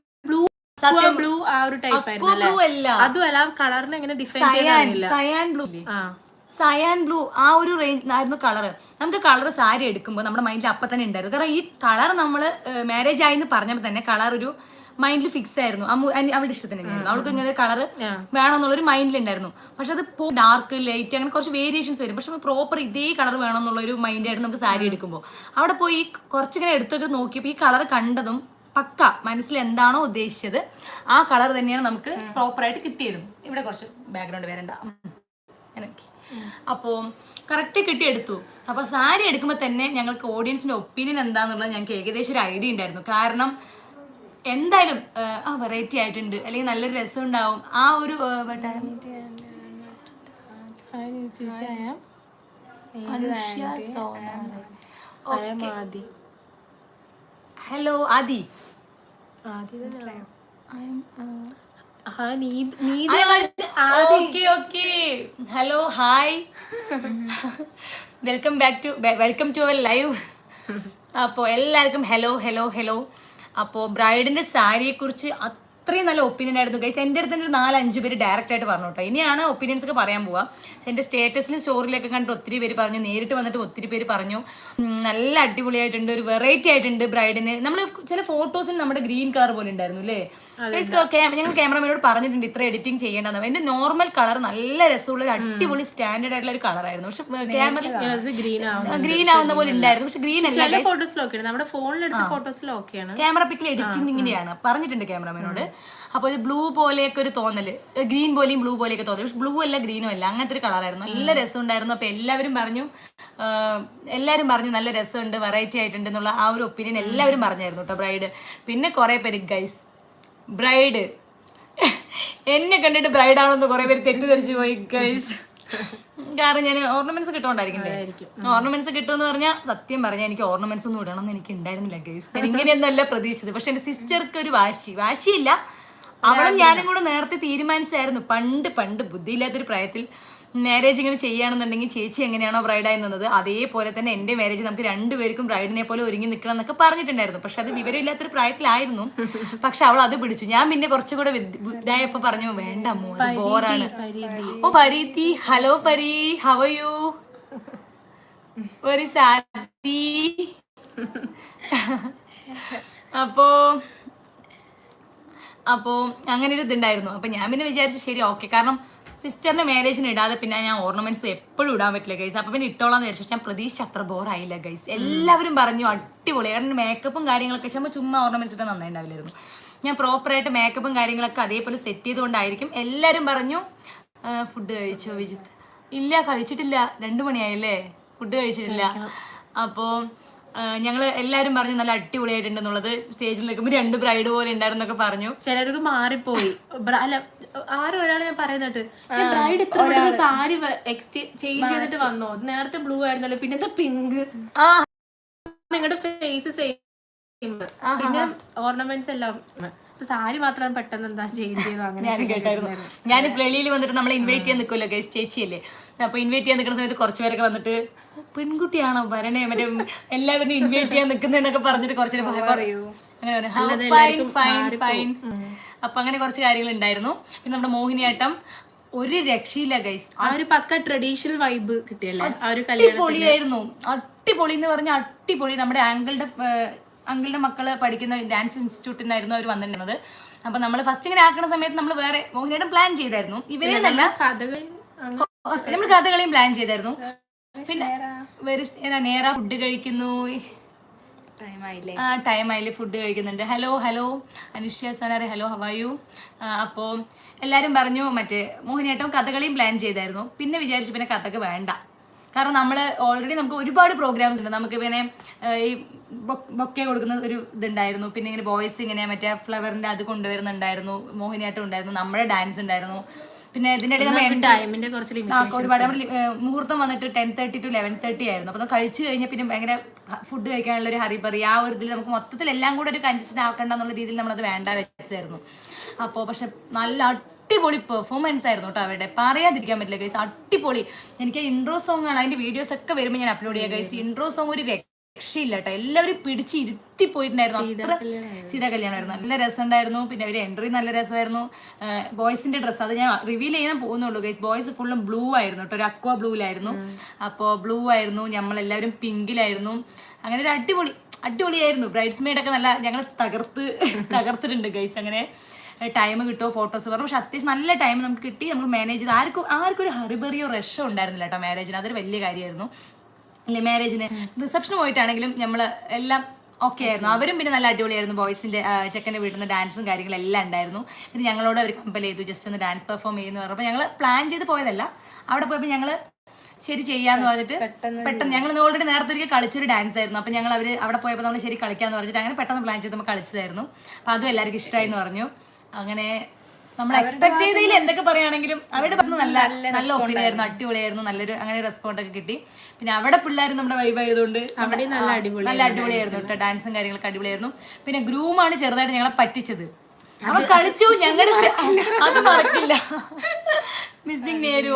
സത്യം ബ്ലൂ ആ ഒരു ടൈപ്പ് blue അല്ല. അതുമല്ല കളറിനെ എങ്ങനെ ഡിഫൈൻ സയാൻ സയാൻ ബ്ലൂ ആ. സയാൻ ബ്ലൂ ആ ഒരു റേഞ്ച് ആയിരുന്നു കളർ നമുക്ക് കളർ സാരി എടുക്കുമ്പോൾ നമ്മുടെ മൈൻഡിൽ അപ്പം തന്നെ ഉണ്ടായിരുന്നു. കാരണം ഈ കളർ നമ്മൾ മാരേജ് ആയി എന്ന് പറഞ്ഞപ്പോൾ തന്നെ കളർ ഒരു മൈൻഡിൽ ഫിക്സ് ആയിരുന്നു. അവളുടെ ഇഷ്ടത്തിന് അവൾക്ക് ഇങ്ങനെ കളർ വേണമെന്നുള്ളൊരു മൈൻഡിലുണ്ടായിരുന്നു പക്ഷെ അത് പോ ഡാർക്ക് ലൈറ്റ് അങ്ങനെ കുറച്ച് വേരിയേഷൻസ് വരും. പക്ഷെ പ്രോപ്പർ ഇതേ കളർ വേണമെന്നുള്ളൊരു മൈൻഡായിരുന്നു നമുക്ക് സാരി എടുക്കുമ്പോൾ അവിടെ പോയി കുറച്ചിങ്ങനെ എടുത്തൊക്കെ നോക്കിയപ്പോൾ ഈ കളർ കണ്ടതും പക്ക മനസ്സിൽ എന്താണോ ഉദ്ദേശിച്ചത് ആ കളർ തന്നെയാണ് നമുക്ക് പ്രോപ്പർ ആയിട്ട് കിട്ടിയതും. ഇവിടെ കുറച്ച് ബാക്ക്ഗ്രൗണ്ട് വരണ്ട അപ്പോ അപ്പോൾ കറക്റ്റ് കിട്ടി എടുത്തു. അപ്പോൾ സാരി എടുക്കുമ്പോൾ തന്നെ ഞങ്ങൾക്ക് ഓഡിയൻസിന്റെ ഒപ്പീനിയൻ എന്താണെന്നുള്ളത് ഞങ്ങൾക്ക് ഏകദേശം ഒരു ഐഡിയ ഉണ്ടായിരുന്നു. കാരണം എന്തായാലും ആ, വെറൈറ്റി ആയിട്ടുണ്ട്. അല്ലെങ്കിൽ നല്ലൊരു രസം ഉണ്ടാവും. ആ ഒരു ആദി ഹലോ ആദി ആദി ആ നീ- Neethi okay okay hello hi welcome back to welcome to our live അപ്പോൾ എല്ലാവർക്കും ഹലോ ഹലോ ഹലോ അപ്പോൾ ബ്രൈഡിന്റെ സാരിയെക്കുറിച്ച് അത്രയും നല്ല ഒപ്പീനിയൻ ആയിരുന്നു. ഗൈസ് എന്റെ അടുത്ത് തന്നെ ഒരു നാലഞ്ച് പേര് ഡയറക്റ്റ് ആയിട്ട് പറഞ്ഞു കേട്ടോ. ഇനിയാണ് ഒപ്പീനിയൻസ് ഒക്കെ പറയാൻ പോവാം. എന്റെ സ്റ്റേറ്റസിലും സ്റ്റോറിലൊക്കെ കണ്ടിട്ട് ഒത്തിരി പേര് പറഞ്ഞു. നേരിട്ട് വന്നിട്ട് ഒത്തിരി പേര് പറഞ്ഞു. നല്ല അടിപൊളിയായിട്ടുണ്ട്. ഒരു വെറൈറ്റി ആയിട്ടുണ്ട് ബ്രൈഡിന് നമ്മൾ ചില ഫോട്ടോസിൽ നമ്മുടെ ഗ്രീൻ കളർ പോലെ ഉണ്ടായിരുന്നു അല്ലേ? ഞങ്ങൾ ക്യാമറമാനോട് പറഞ്ഞിട്ടുണ്ട് ഇത്ര എഡിറ്റിംഗ് ചെയ്യേണ്ടതെന്ന് എന്റെ നോർമൽ കളർ നല്ല രസമുള്ള ഒരു അടിപൊളി സ്റ്റാൻഡേർഡ് ആയിട്ടുള്ള ഒരു കളറായിരുന്നു പക്ഷെ ക്യാമറ ഗ്രീൻ ആവും ഗ്രീൻ ആവുന്ന പോലെ ഉണ്ടായിരുന്നു. പക്ഷെ ഗ്രീൻ അല്ല ഫോട്ടോസിലൊക്കെ നമ്മുടെ ഫോണിലെടുത്ത ഫോട്ടോസിലൊക്കെയാണ് ക്യാമറ പിക്കിൽ ഇങ്ങനെയാണ്. പറഞ്ഞിട്ടുണ്ട് ക്യാമറമാനോട് അപ്പോൾ ഒരു ബ്ലൂ പോലെയൊക്കെ ഒരു തോന്നൽ. ഗ്രീൻ പോലെയും ബ്ലൂ പോലെയൊക്കെ തോന്നൽ. പക്ഷെ ബ്ലൂ അല്ല ഗ്രീനും അല്ല. അങ്ങനത്തെ ഒരു കളറായിരുന്നു നല്ല രസമുണ്ടായിരുന്നു അപ്പോൾ എല്ലാവരും പറഞ്ഞു എല്ലാവരും പറഞ്ഞു നല്ല രസമുണ്ട് വെറൈറ്റി ആയിട്ടുണ്ട് എന്നുള്ള ആ ഒരു ഒപ്പീനിയൻ എല്ലാവരും പറഞ്ഞായിരുന്നു കേട്ടോ ബ്രൈഡ് പിന്നെ കുറേ പേര് ഗൈസ് ബ്രൈഡ് എന്നെ കണ്ടിട്ട് ബ്രൈഡാണെന്ന് കുറേ പേര് തെറ്റിദ്ധരിച്ചു പോയി ഗൈസ് കാരണം ഞാൻ ഓർണമെന്റ്സ് കിട്ടുകൊണ്ടായിരിക്കും ഓർണമെന്റ്സ് കിട്ടുമെന്ന് പറഞ്ഞാൽ സത്യം പറഞ്ഞാൽ എനിക്ക് ഓർണമെന്റ്സ് ഒന്നും ഇടണം എന്ന് എനിക്ക് ഉണ്ടായിരുന്നില്ല ഗൈസ് ഇങ്ങനെയൊന്നല്ല പ്രതീക്ഷിച്ചത്. പക്ഷെ എന്റെ സിസ്റ്റർക്ക് ഒരു വാശി. വാശിയില്ല. അവളും ഞാനും കൂടെ നേരത്തെ തീരുമാനിച്ചായിരുന്നു. പണ്ട് പണ്ട് ബുദ്ധിയില്ലാത്തൊരു പ്രായത്തിൽ മാരേജ് ഇങ്ങനെ ചെയ്യുകയാണെന്നുണ്ടെങ്കിൽ ചേച്ചി എങ്ങനെയാണോ ബ്രൈഡായി നിന്നത്? അതേപോലെ തന്നെ എന്റെ മാരേജ് നമുക്ക് രണ്ടുപേർക്കും ബ്രൈഡിനെ പോലെ ഒരുങ്ങി നിൽക്കണം എന്നൊക്കെ പറഞ്ഞിട്ടുണ്ടായിരുന്നു. പക്ഷെ അത് വിവരമില്ലാത്തൊരു പ്രായത്തിലായിരുന്നു. പക്ഷെ അവൾ അത് പിടിച്ചു. ഞാൻ പിന്നെ കുറച്ചുകൂടെ വിദ്- ഇതായപ്പോ പറഞ്ഞു വേണ്ട അമ്മോ ബോറാണ്. ഓ പരീതി ഹലോ പരി. ഹവ യു ഒരു സാരി അപ്പോ അപ്പോ അങ്ങനെ ഒരു ഇതുണ്ടായിരുന്നു അപ്പോൾ ഞാൻ പിന്നെ വിചാരിച്ചു ശരി ഓക്കെ കാരണം സിസ്റ്ററിന്റെ മാരേജിന് ഇടാതെ പിന്നെ ഞാൻ ഓർണമെന്റ്സ് എപ്പോഴും ഇടാൻ പറ്റില്ല ഗൈസ് അപ്പോൾ പിന്നെ ഇട്ടോളാന്ന് വിചാരിച്ചു. ഞാൻ പ്രതീക്ഷിച്ച അത്ര ബോറായില്ല ഗൈസ് എല്ലാവരും പറഞ്ഞു അടിപൊളി. കാരണം മേക്കപ്പും കാര്യങ്ങളൊക്കെ ചുമ്മാ ചുമ്മാ ഓർണമെന്റ്സ് ഇട്ടാൽ നന്നായി ഉണ്ടാവില്ലായിരുന്നു ഞാൻ പ്രോപ്പറായിട്ട് മേക്കപ്പും കാര്യങ്ങളൊക്കെ അതേപോലെ സെറ്റ് ചെയ്തുകൊണ്ടായിരിക്കും എല്ലാവരും പറഞ്ഞു ഫുഡ് കഴിച്ചോ വിജിത്ത് ഇല്ല കഴിച്ചിട്ടില്ല. രണ്ടു മണിയായല്ലേ? ഫുഡ് കഴിച്ചിട്ടില്ല. അപ്പോൾ ഞങ്ങൾ എല്ലാവരും പറഞ്ഞു നല്ല അടിപൊളിയായിട്ടുണ്ടെന്നുള്ളത് സ്റ്റേജിൽ നിൽക്കുമ്പോൾ രണ്ട് ബ്രൈഡ് പോലെ ഉണ്ടായിരുന്നൊക്കെ പറഞ്ഞു. ചിലർക്ക് മാറിപ്പോയി. അല്ല ആരും ഒരാൾ ഞാൻ പറയുന്നുണ്ട്. ബ്രൈഡ് ഇത്ര പെട്ടെന്ന് സാരി ചേഞ്ച് ചെയ്തിട്ട് വന്നോ? നേരത്തെ ബ്ലൂ ആയിരുന്നല്ലോ പിന്നെ പിങ്ക് നിങ്ങളുടെ ഫേസ് സെയിം പിന്നെ ഓർണമെന്റ്സ് എല്ലാം. സാരി മാത്രം പെട്ടെന്ന് എന്താ ചേഞ്ച് ചെയ്തു? അങ്ങനെ ഞാൻ കേട്ടായിരുന്നു. ഞാൻ വെളിയിൽ വന്നിട്ട് നമ്മളെ ഇൻവൈറ്റ് ചെയ്യാൻ നിൽക്കുമല്ലോ ഗൈസ് ചേച്ചിയല്ലേ? അപ്പൊ ഇൻവൈറ്റ് ചെയ്യാൻ നിൽക്കുന്ന സമയത്ത് കുറച്ച് പേരൊക്കെ വന്നിട്ട് പെൺകുട്ടിയാണോ? വരണേ മറ്റേ എല്ലാവരും ഇൻവൈറ്റ് ചെയ്യാൻ നിൽക്കുന്നതെന്നൊക്കെ പറഞ്ഞിട്ട് കുറച്ചു ഭയ- അങ്ങനെ പറഞ്ഞു, ഫൈൻ ഫൈൻ ഫൈൻ. fine." അപ്പൊ അങ്ങനെ കുറച്ച് കാര്യങ്ങൾ ഉണ്ടായിരുന്നു പിന്നെ നമ്മുടെ മോഹിനിയാട്ടം ഒരു രക്ഷയില്ല ഗൈസ് ആ ഒരു പക്ക ട്രഡീഷണൽ വൈബ് കിട്ടിയല്ലേ? ആ ഒരു അടിപൊളിയായിരുന്നു. അടിപൊളി എന്ന് പറഞ്ഞ അടിപൊളി. നമ്മുടെ ആങ്കിളുടെ അങ്കിളുടെ മക്കൾ പഠിക്കുന്ന ഡാൻസ് ഇൻസ്റ്റിറ്റ്യൂട്ടിൽ നിന്നായിരുന്നു അവർ വന്നിരുന്നത്. അപ്പൊ നമ്മൾ ഫസ്റ്റ് ഇങ്ങനെ ആക്കുന്ന സമയത്ത് നമ്മൾ വേറെ മോഹിനിയാട്ടം പ്ലാൻ ചെയ്തായിരുന്നു. ഇവരെ നല്ല നമ്മൾ കഥകളിയും പ്ലാൻ ചെയ്തായിരുന്നു. പിന്നെ നേരാ. നേര ഫുഡ് കഴിക്കുന്നു. ആ ടൈം ആയില്ലേ ഫുഡ് കഴിക്കുന്നുണ്ട്. Hello hello. അനുഷ്യ സോനാറെ ഹലോ ഹവായു അപ്പോൾ എല്ലാവരും പറഞ്ഞു മറ്റേ മോഹിനിയാട്ടവും കഥകളിയും പ്ലാൻ ചെയ്തായിരുന്നു. പിന്നെ വിചാരിച്ചു പിന്നെ കഥക്ക് വേണ്ട. കാരണം നമ്മൾ ഓൾറെഡി നമുക്ക് ഒരുപാട് പ്രോഗ്രാംസ് ഉണ്ട്. നമുക്ക് പിന്നെ ഈ ബൊക്കെ കൊടുക്കുന്ന ഒരു ഇതുണ്ടായിരുന്നു. പിന്നെ ഇങ്ങനെ ബോയ്സ് ഇങ്ങനെ മറ്റേ ഫ്ലവറിന്റെ അത് കൊണ്ടുവരുന്നുണ്ടായിരുന്നു. മോഹിനിയാട്ടം ഉണ്ടായിരുന്നു. നമ്മുടെ ഡാൻസ് ഉണ്ടായിരുന്നു. പിന്നെ ഇതിന്റെ ഇടയിൽ നമ്മൾ ടൈമിന്റെ കുറച്ച് ലിമിറ്റ് ഒരുപാട് നമ്മൾ മുഹൂർത്തം വന്നിട്ട് ten thirty to eleven thirty ആയിരുന്നു. അപ്പോൾ കഴിച്ചു കഴിഞ്ഞാൽ പിന്നെ ഭയങ്കര ഫുഡ് കഴിക്കാനുള്ള ഒരു ഹറിബറി ആ ഒരു ഇതിൽ നമുക്ക് മൊത്തത്തിൽ എല്ലാം കൂടെ ഒരു കൺസിസ്റ്റന്റ് ആക്കണ്ട എന്നുള്ള രീതിയിൽ നമ്മളത് വേണ്ട വെച്ചായിരുന്നു. അപ്പോൾ പക്ഷെ നല്ല അടിപൊളി പെർഫോമൻസ് ആയിരുന്നു കേട്ടോ അവരുടെ. പറയാതിരിക്കാൻ പറ്റില്ല ഗൈസ് അടിപൊളി. എനിക്ക് ഇൻട്രോ സോങ് ആണ് അതിന്റെ വീഡിയോസ് ഒക്കെ വരുമ്പോൾ ഞാൻ അപ്ലോഡ് ചെയ്യാം ഗൈസ് ഇൻട്രോ സോങ് ഒരു രക്ഷയില്ല കേട്ടോ എല്ലാവരും പിടിച്ച് ഇരുത്തി പോയിട്ടുണ്ടായിരുന്നു. അത്ര സീത കല്യാണമായിരുന്നു. നല്ല രസമുണ്ടായിരുന്നു. പിന്നെ അവർ എൻട്രി നല്ല രസമായിരുന്നു. ബോയ്സിന്റെ ഡ്രസ്സ് അത് ഞാൻ റിവീൽ ചെയ്യാൻ പോകുന്നുള്ളൂ ഗൈസ് ബോയ്സ് ഫുള്ളും ബ്ലൂ ആയിരുന്നു കേട്ടോ. ഒരു അക്വ ബ്ലൂവിലായിരുന്നു അപ്പോൾ ബ്ലൂ ആയിരുന്നു. നമ്മളെല്ലാവരും പിങ്കിലായിരുന്നു അങ്ങനെ ഒരു അടിപൊളി അടിപൊളിയായിരുന്നു. ബ്രൈഡ്സ് മെയ്ഡൊക്കെ നല്ല ഞങ്ങൾ തകർത്ത് തകർത്തിട്ടുണ്ട് ഗൈസ് അങ്ങനെ ടൈം കിട്ടുമോ ഫോട്ടോസ് പറഞ്ഞു. പക്ഷെ അത്യാവശ്യം നല്ല ടൈം നമുക്ക് കിട്ടി. നമ്മൾ മാനേജ് ചെയ്ത്. ആർക്കും ആർക്കും ഒരു ഹറിബറിയോ റഷോ ഉണ്ടായിരുന്നില്ല കേട്ടോ മാരേജിന് അതൊരു വലിയ കാര്യമായിരുന്നു. അല്ലേ മാരേജിന് റിസപ്ഷന് പോയിട്ടാണെങ്കിലും നമ്മൾ എല്ലാം ഓക്കെ ആയിരുന്നു. അവരും പിന്നെ നല്ല അടിപൊളിയായിരുന്നു. ബോയ്സിന്റെ ചെക്കന്റെ വീട്ടിൽ നിന്ന് ഡാൻസും കാര്യങ്ങളും എല്ലാം ഉണ്ടായിരുന്നു. പിന്നെ ഞങ്ങളോട് അവർ കമ്പൽ ചെയ്തു ജസ്റ്റ് ഒന്ന് ഡാൻസ് പെർഫോം ചെയ്യുന്നു പറഞ്ഞപ്പോൾ ഞങ്ങൾ പ്ലാൻ ചെയ്ത് പോയതല്ല. അവിടെ പോയപ്പോൾ ഞങ്ങൾ ശരി ചെയ്യാന്ന് പറഞ്ഞിട്ട് പെട്ടെന്ന് ഞങ്ങൾ ഓൾറെഡി നേരത്തെ ഒരിക്കൽ കളിച്ചൊരു ഡാൻസ് ആയിരുന്നു. അപ്പം ഞങ്ങൾ അവർ അവിടെ പോയപ്പോൾ നമ്മൾ ശരി കളിക്കാന്ന് പറഞ്ഞിട്ട് അങ്ങനെ പെട്ടെന്ന് പ്ലാൻ ചെയ്ത് നമ്മൾ കളിച്ചതായിരുന്നു. അപ്പം അതും എല്ലാവർക്കും ഇഷ്ടമായി എന്ന് പറഞ്ഞു. അങ്ങനെ നമ്മൾ എക്സ്പെക്ട് ചെയ്തതിൽ എന്തൊക്കെ പറയുകയാണെങ്കിലും അവരുടെ പറഞ്ഞ നല്ല നല്ല ഒപ്പീനിയൻ ആയിരുന്നു അടിപൊളിയായിരുന്നു നല്ലൊരു അങ്ങനെ റെസ്പോണ്ട് ഒക്കെ കിട്ടി. പിന്നെ അവിടെ പിള്ളേർ നമ്മുടെ വൈബ് ആയതുകൊണ്ട് അവിടെ നല്ല അടിപൊളി നല്ല അടിപൊളിയായിരുന്നു കേട്ടോ. ഡാൻസും കാര്യങ്ങളൊക്കെ അടിപൊളിയായിരുന്നു. പിന്നെ ഗ്രൂമാണ് ചെറുതായിട്ട് ഞങ്ങളെ പറ്റിച്ചത്. അവ കളിച്ചു ഞങ്ങളുടെ അത് മറക്കില്ല. Missing Neru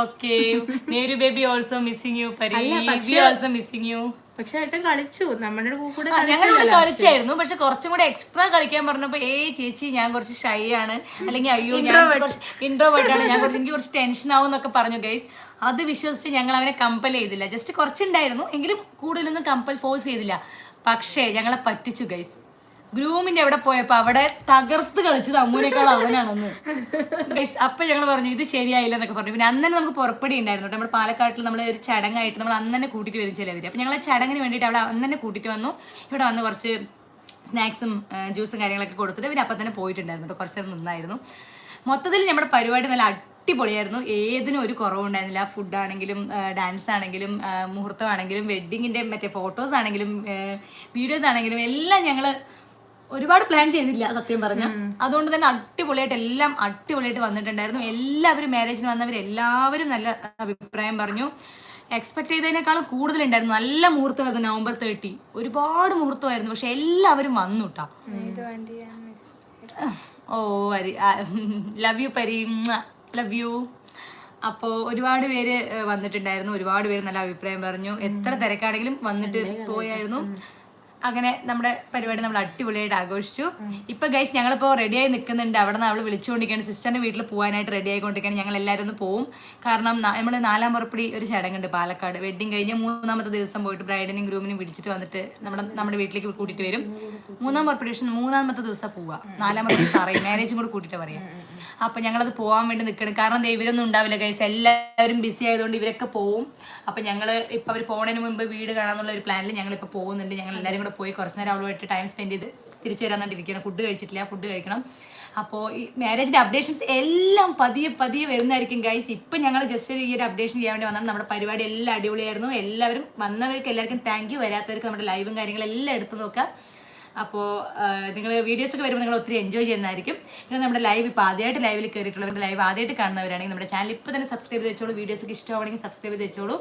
okay Neru baby also missing you Pari also missing you പക്ഷെ ഏട്ടൻ കളിച്ചു. നമ്മുടെ കൂടെ കളിച്ചായിരുന്നു. പക്ഷെ കുറച്ചും കൂടെ എക്സ്ട്രാ കളിക്കാൻ പറഞ്ഞപ്പോ ഏയ് ചേച്ചി ഞാൻ കുറച്ച് ഷൈ ആണ്. അല്ലെങ്കിൽ അയ്യോ ഞാൻ കുറച്ച് ഇൻട്രോവേർട്ട് ആണ്. ഞാൻ കുറച്ച് എനിക്ക് കുറച്ച് ടെൻഷൻ ആവും എന്നൊക്കെ പറഞ്ഞു ഗൈസ് അത് വിശ്വസിച്ച് ഞങ്ങൾ അവനെ കമ്പൽ ചെയ്തില്ല. ജസ്റ്റ് കുറച്ചുണ്ടായിരുന്നു. എങ്കിലും കൂടുതലൊന്നും കമ്പൽ ഫോഴ്സ് ചെയ്തില്ല. പക്ഷേ ഞങ്ങളെ പറ്റിച്ചു ഗൈസ് ഗ്രൂമിന്റെ അവിടെ പോയപ്പോ അവിടെ തകർത്ത് കളിച്ചത് അമ്മൂനേക്കാൾ അവനാണെന്ന്. അപ്പൊ ഞങ്ങൾ പറഞ്ഞു ഇത് ശരിയായില്ല എന്നൊക്കെ പറഞ്ഞു. പിന്നെ അന്നെ നമുക്ക് പുറപ്പെടി ഉണ്ടായിരുന്നു നമ്മുടെ പാലക്കാട്ടിൽ നമ്മൾ ഒരു ചടങ്ങായിട്ട് നമ്മൾ അന്നെ കൂട്ടിയിട്ട് വരും ചിലവർ അപ്പൊ ഞങ്ങൾ ചടങ്ങിന് വേണ്ടിയിട്ട് അവിടെ അന്നെ കൂട്ടിയിട്ട് വന്നു. ഇവിടെ വന്ന് കുറച്ച് സ്നാക്സും ജ്യൂസും കാര്യങ്ങളൊക്കെ കൊടുത്തിട്ട് പിന്നെ അപ്പം തന്നെ പോയിട്ടുണ്ടായിരുന്നു കേട്ടോ. കുറച്ച് നേരം നിന്നായിരുന്നു. മൊത്തത്തിൽ നമ്മുടെ പരിപാടി നല്ല അടിപൊളിയായിരുന്നു. ഏതിനും ഒരു കുറവുണ്ടായിരുന്നില്ല ഫുഡ് ആണെങ്കിലും ഡാൻസ് ആണെങ്കിലും മുഹൂർത്തമാണെങ്കിലും വെഡ്ഡിങ്ങിന്റെ മറ്റേ ഫോട്ടോസ് ആണെങ്കിലും വീഡിയോസ് ആണെങ്കിലും എല്ലാം ഞങ്ങൾ ഒരുപാട് പ്ലാൻ ചെയ്തില്ല സത്യം പറഞ്ഞ. അതുകൊണ്ട് തന്നെ അടിപൊളിയായിട്ട് എല്ലാം അടിപൊളിയായിട്ട് വന്നിട്ടുണ്ടായിരുന്നു. എല്ലാവരും മാരേജിന് വന്നവർ എല്ലാവരും നല്ല അഭിപ്രായം പറഞ്ഞു. എക്സ്പെക്ട് ചെയ്തതിനേക്കാളും കൂടുതലുണ്ടായിരുന്നു. നല്ല മുഹൂർത്തമായിരുന്നു നവംബർ തേർട്ടി ഒരുപാട് മുഹൂർത്തമായിരുന്നു. പക്ഷെ എല്ലാവരും വന്നു കേട്ടോ ഓ അരി love you Pari. Love you അപ്പോൾ ഒരുപാട് പേര് വന്നിട്ടുണ്ടായിരുന്നു. ഒരുപാട് പേര് നല്ല അഭിപ്രായം പറഞ്ഞു. എത്ര തിരക്കാണെങ്കിലും വന്നിട്ട് പോയായിരുന്നു. അങ്ങനെ നമ്മുടെ പരിപാടി നമ്മൾ അടിപൊളിയായിട്ട് ആഘോഷിച്ചു. ഇപ്പൊ ഗൈസ് ഞങ്ങളിപ്പോൾ റെഡിയായി നിൽക്കുന്നുണ്ട്. അവിടെ നിന്ന് അവൾ വിളിച്ചുകൊണ്ടിരിക്കുകയാണ്. സിസ്റ്ററിന്റെ വീട്ടിൽ പോകാനായിട്ട് റെഡി ആയിക്കൊണ്ടിരിക്കുകയാണ്. ഞങ്ങൾ എല്ലാവരും ഒന്ന് പോവും. കാരണം നമ്മൾ നാലാം പുറപ്പടി ഒരു ചടങ്ങുണ്ട് പാലക്കാട്. വെഡിങ് കഴിഞ്ഞ് മൂന്നാമത്തെ ദിവസം പോയിട്ട് ബ്രൈഡിനെയും ഗ്രൂമിനെയും വിളിച്ചിട്ട് വന്നിട്ട് നമ്മുടെ നമ്മുടെ വീട്ടിലേക്ക് കൂട്ടിയിട്ട് വരും. മൂന്നാം പുറപ്പടി മൂന്നാമത്തെ ദിവസം പോവുക നാലാമത്തെ ദിവസം പറയും. മാരേജും കൂടെ കൂട്ടിയിട്ട് പറയാം. അപ്പൊ ഞങ്ങളത് പോകാൻ വേണ്ടി നിൽക്കണം കാരണം ഇവരൊന്നും ഉണ്ടാവില്ല ഗൈസ് എല്ലാവരും ബിസി ആയതുകൊണ്ട് ഇവരൊക്കെ പോവും. അപ്പൊ ഞങ്ങൾ ഇപ്പൊ അവർ പോണതിന് മുമ്പ് വീട് കാണാന്നുള്ള ഒരു പ്ലാനിൽ ഞങ്ങൾ ഇപ്പൊ പോകുന്നുണ്ട്. ഞങ്ങൾ എല്ലാവരും കൂടെ പോയി കുറച്ച് നേരം അവളുമായിട്ട് ടൈം സ്പെൻഡ് ചെയ്ത് തിരിച്ചു വരാന്നിട്ടിരിക്കണം ഫുഡ് കഴിച്ചിട്ടില്ല ഫുഡ് കഴിക്കണം. അപ്പോൾ ഈ മാരേജിന്റെ അപ്ഡേഷൻസ് എല്ലാം പതിയെ പതിയെ വരുന്നതായിരിക്കും ഗൈസ് ഇപ്പൊ ഞങ്ങൾ ജസ്റ്റ് ഈ ഒരു അപ്ഡേഷൻ ചെയ്യാൻ വേണ്ടി വന്നാൽ നമ്മുടെ പരിപാടി എല്ലാം അടിപൊളിയായിരുന്നു. എല്ലാവരും വന്നവർക്ക് എല്ലാവർക്കും താങ്ക് യു വരാത്തവർക്ക് നമ്മുടെ ലൈവും കാര്യങ്ങളെല്ലാം എടുത്തു നോക്കാം അപ്പോൾ നിങ്ങൾ വീഡിയോസ് ഒക്കെ വരുമ്പോൾ നിങ്ങൾ ഒത്തിരി എൻജോയ് ചെയ്യുന്നതായിരിക്കും പിന്നെ നമ്മുടെ ലൈവ് ഇപ്പോൾ ആദ്യമായിട്ട് ലൈവിൽ കയറിയിട്ടുള്ളവരുടെ ലൈവ് ആദ്യമായിട്ട് കാണുന്നവരാണെങ്കിൽ നമ്മുടെ ചാനൽ ഇപ്പോൾ തന്നെ സബ്സ്ക്രൈബ് ചെയ്ത് വെച്ചോളൂ വീഡിയോസ് ഒക്കെ ഇഷ്ടമാണെങ്കിൽ സബ്സ്ക്രൈബ് ചെയ്ത് വെച്ചോളൂ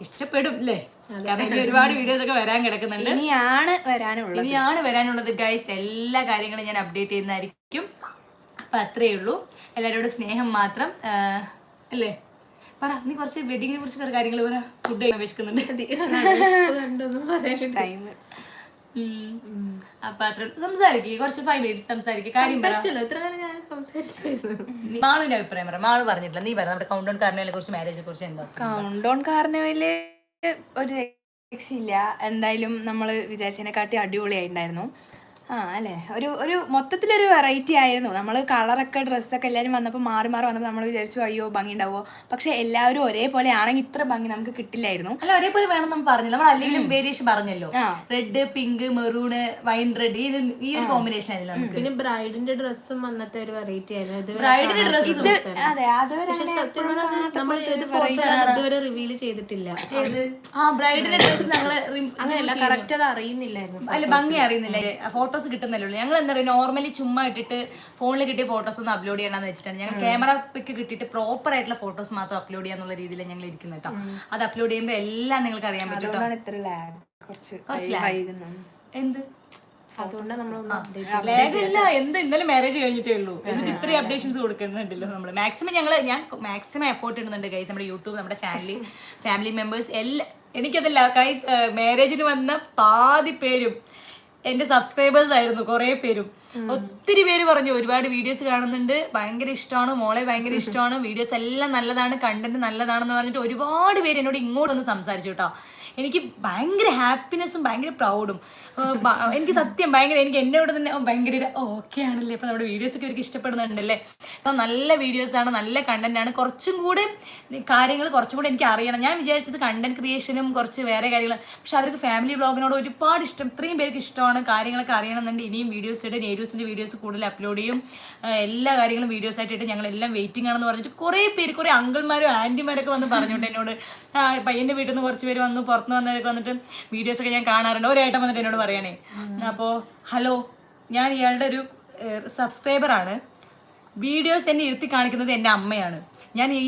ഇഷ്ടപ്പെടും അല്ലേ കാരണം ഇനി ഒരുപാട് വീഡിയോസ് ഒക്കെ വരാൻ കിടക്കുന്നുണ്ട് ഇനിയാണ് വരാനുള്ളത് ഇനിയാണ് വരാനുള്ളത് ഗൈസ് എല്ലാ കാര്യങ്ങളും ഞാൻ അപ്ഡേറ്റ് ചെയ്യുന്നതായിരിക്കും അപ്പം അത്രയേ ഉള്ളൂ എല്ലാവരോടും സ്നേഹം മാത്രം അല്ലേ പറ നീ കുറച്ച് വെഡിങ്ങിനെ കുറിച്ച് കുറേ കാര്യങ്ങൾ പറ ഫുഡ് വിശക്കുന്നുണ്ട് അപ്പൊ അത്ര സംസാരിക്കുക കുറച്ച് ഫൈവ് മിനിറ്റ്സ് സംസാരിക്കുക കാര്യം മാളുവിന്റെ അഭിപ്രായം പറ. മാൾ പറഞ്ഞിട്ടില്ല. നീ പറ. നമ്മുടെ കൗണ്ട് ഡൗൺ കാർണിവലിനെ കുറിച്ച് മാരേജിനെ കുറിച്ച് എന്താ. കൗണ്ട് ഓൺ കാർണിവൽ ഒരു രക്ഷയില്ല. എന്തായാലും നമ്മൾ വിചാരിച്ചതിനെക്കാട്ടി അടിപൊളിയായിട്ടുണ്ടായിരുന്നു. ആ അല്ലേ? ഒരു ഒരു മൊത്തത്തിലൊരു വെറൈറ്റി ആയിരുന്നു. നമ്മൾ കളറൊക്കെ ഡ്രസ്സൊക്കെ എല്ലാവരും വന്നപ്പോൾ മാറി മാറി വന്നപ്പോൾ നമ്മൾ വിചാരിച്ചു അയ്യോ ഭംഗി ഉണ്ടാവുമോ? പക്ഷെ എല്ലാവരും ഒരേപോലെ ആണെങ്കിൽ ഇത്ര ഭംഗി നമുക്ക് കിട്ടില്ലായിരുന്നു. അല്ല ഒരേപോലെ വേണം നമ്മൾ പറഞ്ഞില്ല. നമ്മൾ അല്ലെങ്കിലും വേരിയേഷൻ പറഞ്ഞല്ലോ. Red pink maroon wine red ഈ ഒരു- കോമ്പിനേഷൻ ആയിരുന്നു നമുക്ക്. പിന്നെ ബ്രൈഡിന്റെ ഡ്രസ്സും അന്നത്തെ ഒരു വെറൈറ്റി ആയിരുന്നു. ബ്രൈഡിന്റെ ഡ്രസ്സ്. അതെ അതുവരെ നമ്മൾ ഇതുവരെ റിവീൽ ചെയ്തിട്ടില്ല. ആ ബ്രൈഡിന്റെ ഡ്രസ്സ് ഞങ്ങൾ അങ്ങനെയല്ല കറക്റ്റ് അത് അറിയുന്നില്ലായിരുന്നു അല്ല ഭംഗി അറിയുന്നില്ല. ഫോട്ടോസ് കിട്ടുന്നല്ലേ ഉള്ളൂ. ഞങ്ങൾ എന്താ പറയുക നോർമലി ചുമ്മാ ഇട്ടിട്ട് ഫോണിൽ കിട്ടിയ ഫോട്ടോസ് ഒന്നും അപ്ലോഡ് ചെയ്യണമെന്ന് വെച്ചിട്ടാണ്. ഞങ്ങൾ ക്യാമറ പിക്ക് കിട്ടിയിട്ട് പ്രോപ്പർ ആയിട്ടുള്ള ഫോട്ടോസ് മാത്രം അപ്ലോഡ് ചെയ്യാന്നുള്ള രീതിയിൽ ഞങ്ങൾ ഇരിക്കുന്നത് കേട്ടോ അത് അപ്ലോഡ് ചെയ്യുമ്പോൾ എല്ലാം നിങ്ങൾക്ക് അറിയാൻ പറ്റും കേട്ടോ എന്ത്? ലാഗല്ല എന്ത് ഇന്നലെ മാരേജ് കഴിഞ്ഞിട്ടേ ഉള്ളൂ. എന്നിട്ട് ഇത്രയും അപ്ഡേഷൻസ് കൊടുക്കുന്നുണ്ടല്ലോ നമ്മൾ മാക്സിമം ഞങ്ങൾ ഞാൻ മാക്സിമം എഫോർട്ട് ഇടുന്നുണ്ട് ഗൈസ് നമ്മുടെ യൂട്യൂബ് നമ്മുടെ ചാനലിൽ ഫാമിലി മെമ്പേഴ്സ് എല്ലാ എനിക്കതല്ല ഗൈസ് മാരേജിന് വന്ന പാതി പേരും എന്റെ സബ്സ്ക്രൈബേഴ്സ് ആയിരുന്നു കുറേ പേരും. ഒത്തിരി പേര് പറഞ്ഞു ഒരുപാട് വീഡിയോസ് കാണുന്നുണ്ട്. ഭയങ്കര ഇഷ്ടമാണ് മോളെ ഭയങ്കര ഇഷ്ടമാണ്. വീഡിയോസ് എല്ലാം നല്ലതാണ് കണ്ടന്റ് നല്ലതാണെന്ന് പറഞ്ഞിട്ട് ഒരുപാട് പേര് എന്നോട് ഇങ്ങോട്ടൊന്ന് സംസാരിച്ചു കേട്ടോ. എനിക്ക് ഭയങ്കര ഹാപ്പിനെസ്സും ഭയങ്കര പ്രൗഡും എനിക്ക് സത്യം ഭയങ്കര എനിക്ക് എന്നോട് തന്നെ ഭയങ്കര ഓക്കെ ആണല്ലേ? ഇപ്പം നമ്മുടെ വീഡിയോസ് ഒക്കെ അവർക്ക് ഇഷ്ടപ്പെടുന്നുണ്ടല്ലേ? അപ്പം നല്ല വീഡിയോസാണ് നല്ല കണ്ടന്റാണ് കുറച്ചും കൂടെ കാര്യങ്ങൾ കുറച്ചും കൂടെ എനിക്ക് അറിയണം. ഞാൻ വിചാരിച്ചത് കണ്ടന്റ് ക്രിയേഷനും കുറച്ച് വേറെ കാര്യങ്ങൾ. പക്ഷെ അവർക്ക് ഫാമിലി ബ്ലോഗിനോട് ഒരുപാട് ഇഷ്ടം. ഇത്രയും പേർക്ക് ഇഷ്ടമാണ് കാര്യങ്ങളൊക്കെ അറിയണമെന്നുണ്ട് ഇനിയും വീഡിയോസ് ഇട്ട് നേരൂസിന്റെ വീഡിയോസ് കൂടുതൽ അപ്ലോഡ് ചെയ്യും. എല്ലാ കാര്യങ്ങളും വീഡിയോസ് ആയിട്ട് ഞങ്ങൾ എല്ലാം വെയിറ്റിംഗ് ആണെന്ന് പറഞ്ഞിട്ട് കുറേ പേര് കുറേ അങ്കിൾമാരും ആന്റിമാരൊക്കെ വന്ന് പറഞ്ഞോണ്ട് എന്നോട് പയ്യന്റെ വീട്ടിൽ നിന്ന് കുറച്ച് പേര് വന്നു പുറത്തുനിന്ന് വന്നവരൊക്കെ വന്നിട്ട് വീഡിയോസൊക്കെ ഞാൻ കാണാറുണ്ട്. ഒരേട്ടം വന്നിട്ട് എന്നോട് പറയണേ അപ്പോൾ ഹലോ ഞാൻ ഇയാളുടെ ഒരു സബ്സ്ക്രൈബറാണ്. വീഡിയോസ് എന്നെ ഇരുത്തി കാണിക്കുന്നത് എന്റെ അമ്മയാണ്. ഞാൻ ഈ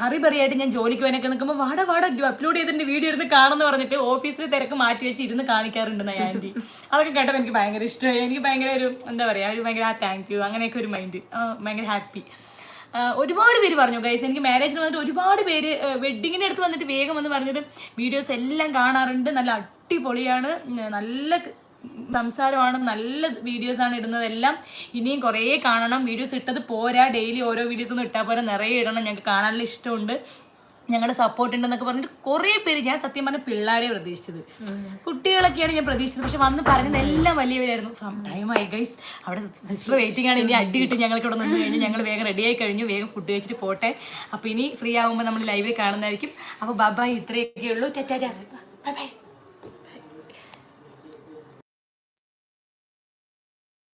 ഹറിബറിയായിട്ട് ഞാൻ ജോലിക്ക് പോകാനൊക്കെ നിൽക്കുമ്പോൾ വാട വാട അപ്ലോഡ് ചെയ്തിട്ട് വീഡിയോ ഇരുന്ന് കാണുമെന്ന് പറഞ്ഞിട്ട് ഓഫീസിൽ തിരക്ക് മാറ്റി വെച്ച് ഇരുന്ന് കാണിക്കാറുണ്ട് ആന്റി. അതൊക്കെ കേട്ടപ്പോൾ എനിക്ക് ഭയങ്കര ഇഷ്ടമായി. എനിക്ക് ഭയങ്കര ഒരു എന്താ പറയുക ഒരു ഭയങ്കര ആ താങ്ക് യു അങ്ങനെയൊക്കെ ഒരു മൈൻഡ് ഭയങ്കര ഹാപ്പി ഒരുപാട് പേര് പറഞ്ഞു ഗൈസ് എനിക്ക് മാരേജിന് വന്നിട്ട് ഒരുപാട് പേര് വെഡിങ്ങിന്റെ അടുത്ത് വന്നിട്ട് വേഗം വന്ന് പറഞ്ഞത് വീഡിയോസ് എല്ലാം കാണാറുണ്ട്. നല്ല അടിപൊളിയാണ്. നല്ല സംസാരമാണ്. നല്ല വീഡിയോസാണ് ഇടുന്നതെല്ലാം. ഇനിയും കുറേ കാണണം. വീഡിയോസ് ഇട്ടത് പോരാ. ഡെയിലി ഓരോ വീഡിയോസ് ഒന്നും ഇട്ടാൽ പോരാ. നിറയെ ഇടണം. ഞങ്ങൾക്ക് കാണാനുള്ള ഇഷ്ടമുണ്ട്. ഞങ്ങളുടെ സപ്പോർട്ട് ഉണ്ടെന്നൊക്കെ പറഞ്ഞിട്ട് കുറേ പേര് ഞാൻ സത്യം പറഞ്ഞ പിള്ളേരെ പ്രതീക്ഷിച്ചത്. കുട്ടികളൊക്കെയാണ് ഞാൻ പ്രതീക്ഷിച്ചത്. പക്ഷെ വന്ന് പറഞ്ഞത് എല്ലാം വലിയവരായിരുന്നു ടൈമായി ഗൈസ് അവിടെ സിസ്റ്റർ വെയിറ്റിംഗ് ആണ്. ഇനി അടി കിട്ടി. ഞങ്ങൾക്ക് ഇവിടെ നിന്ന് കഴിഞ്ഞ് ഞങ്ങൾ വേഗം റെഡിയായി കഴിഞ്ഞു. വേഗം ഫുഡ് കഴിച്ചിട്ട് പോട്ടെ. അപ്പോൾ ഇനി ഫ്രീ ആകുമ്പോൾ നമ്മൾ ലൈവിൽ കാണുന്നതായിരിക്കും. അപ്പോൾ ബാബായ് ഇത്രയൊക്കെ ഉള്ളൂ. Tata bye bye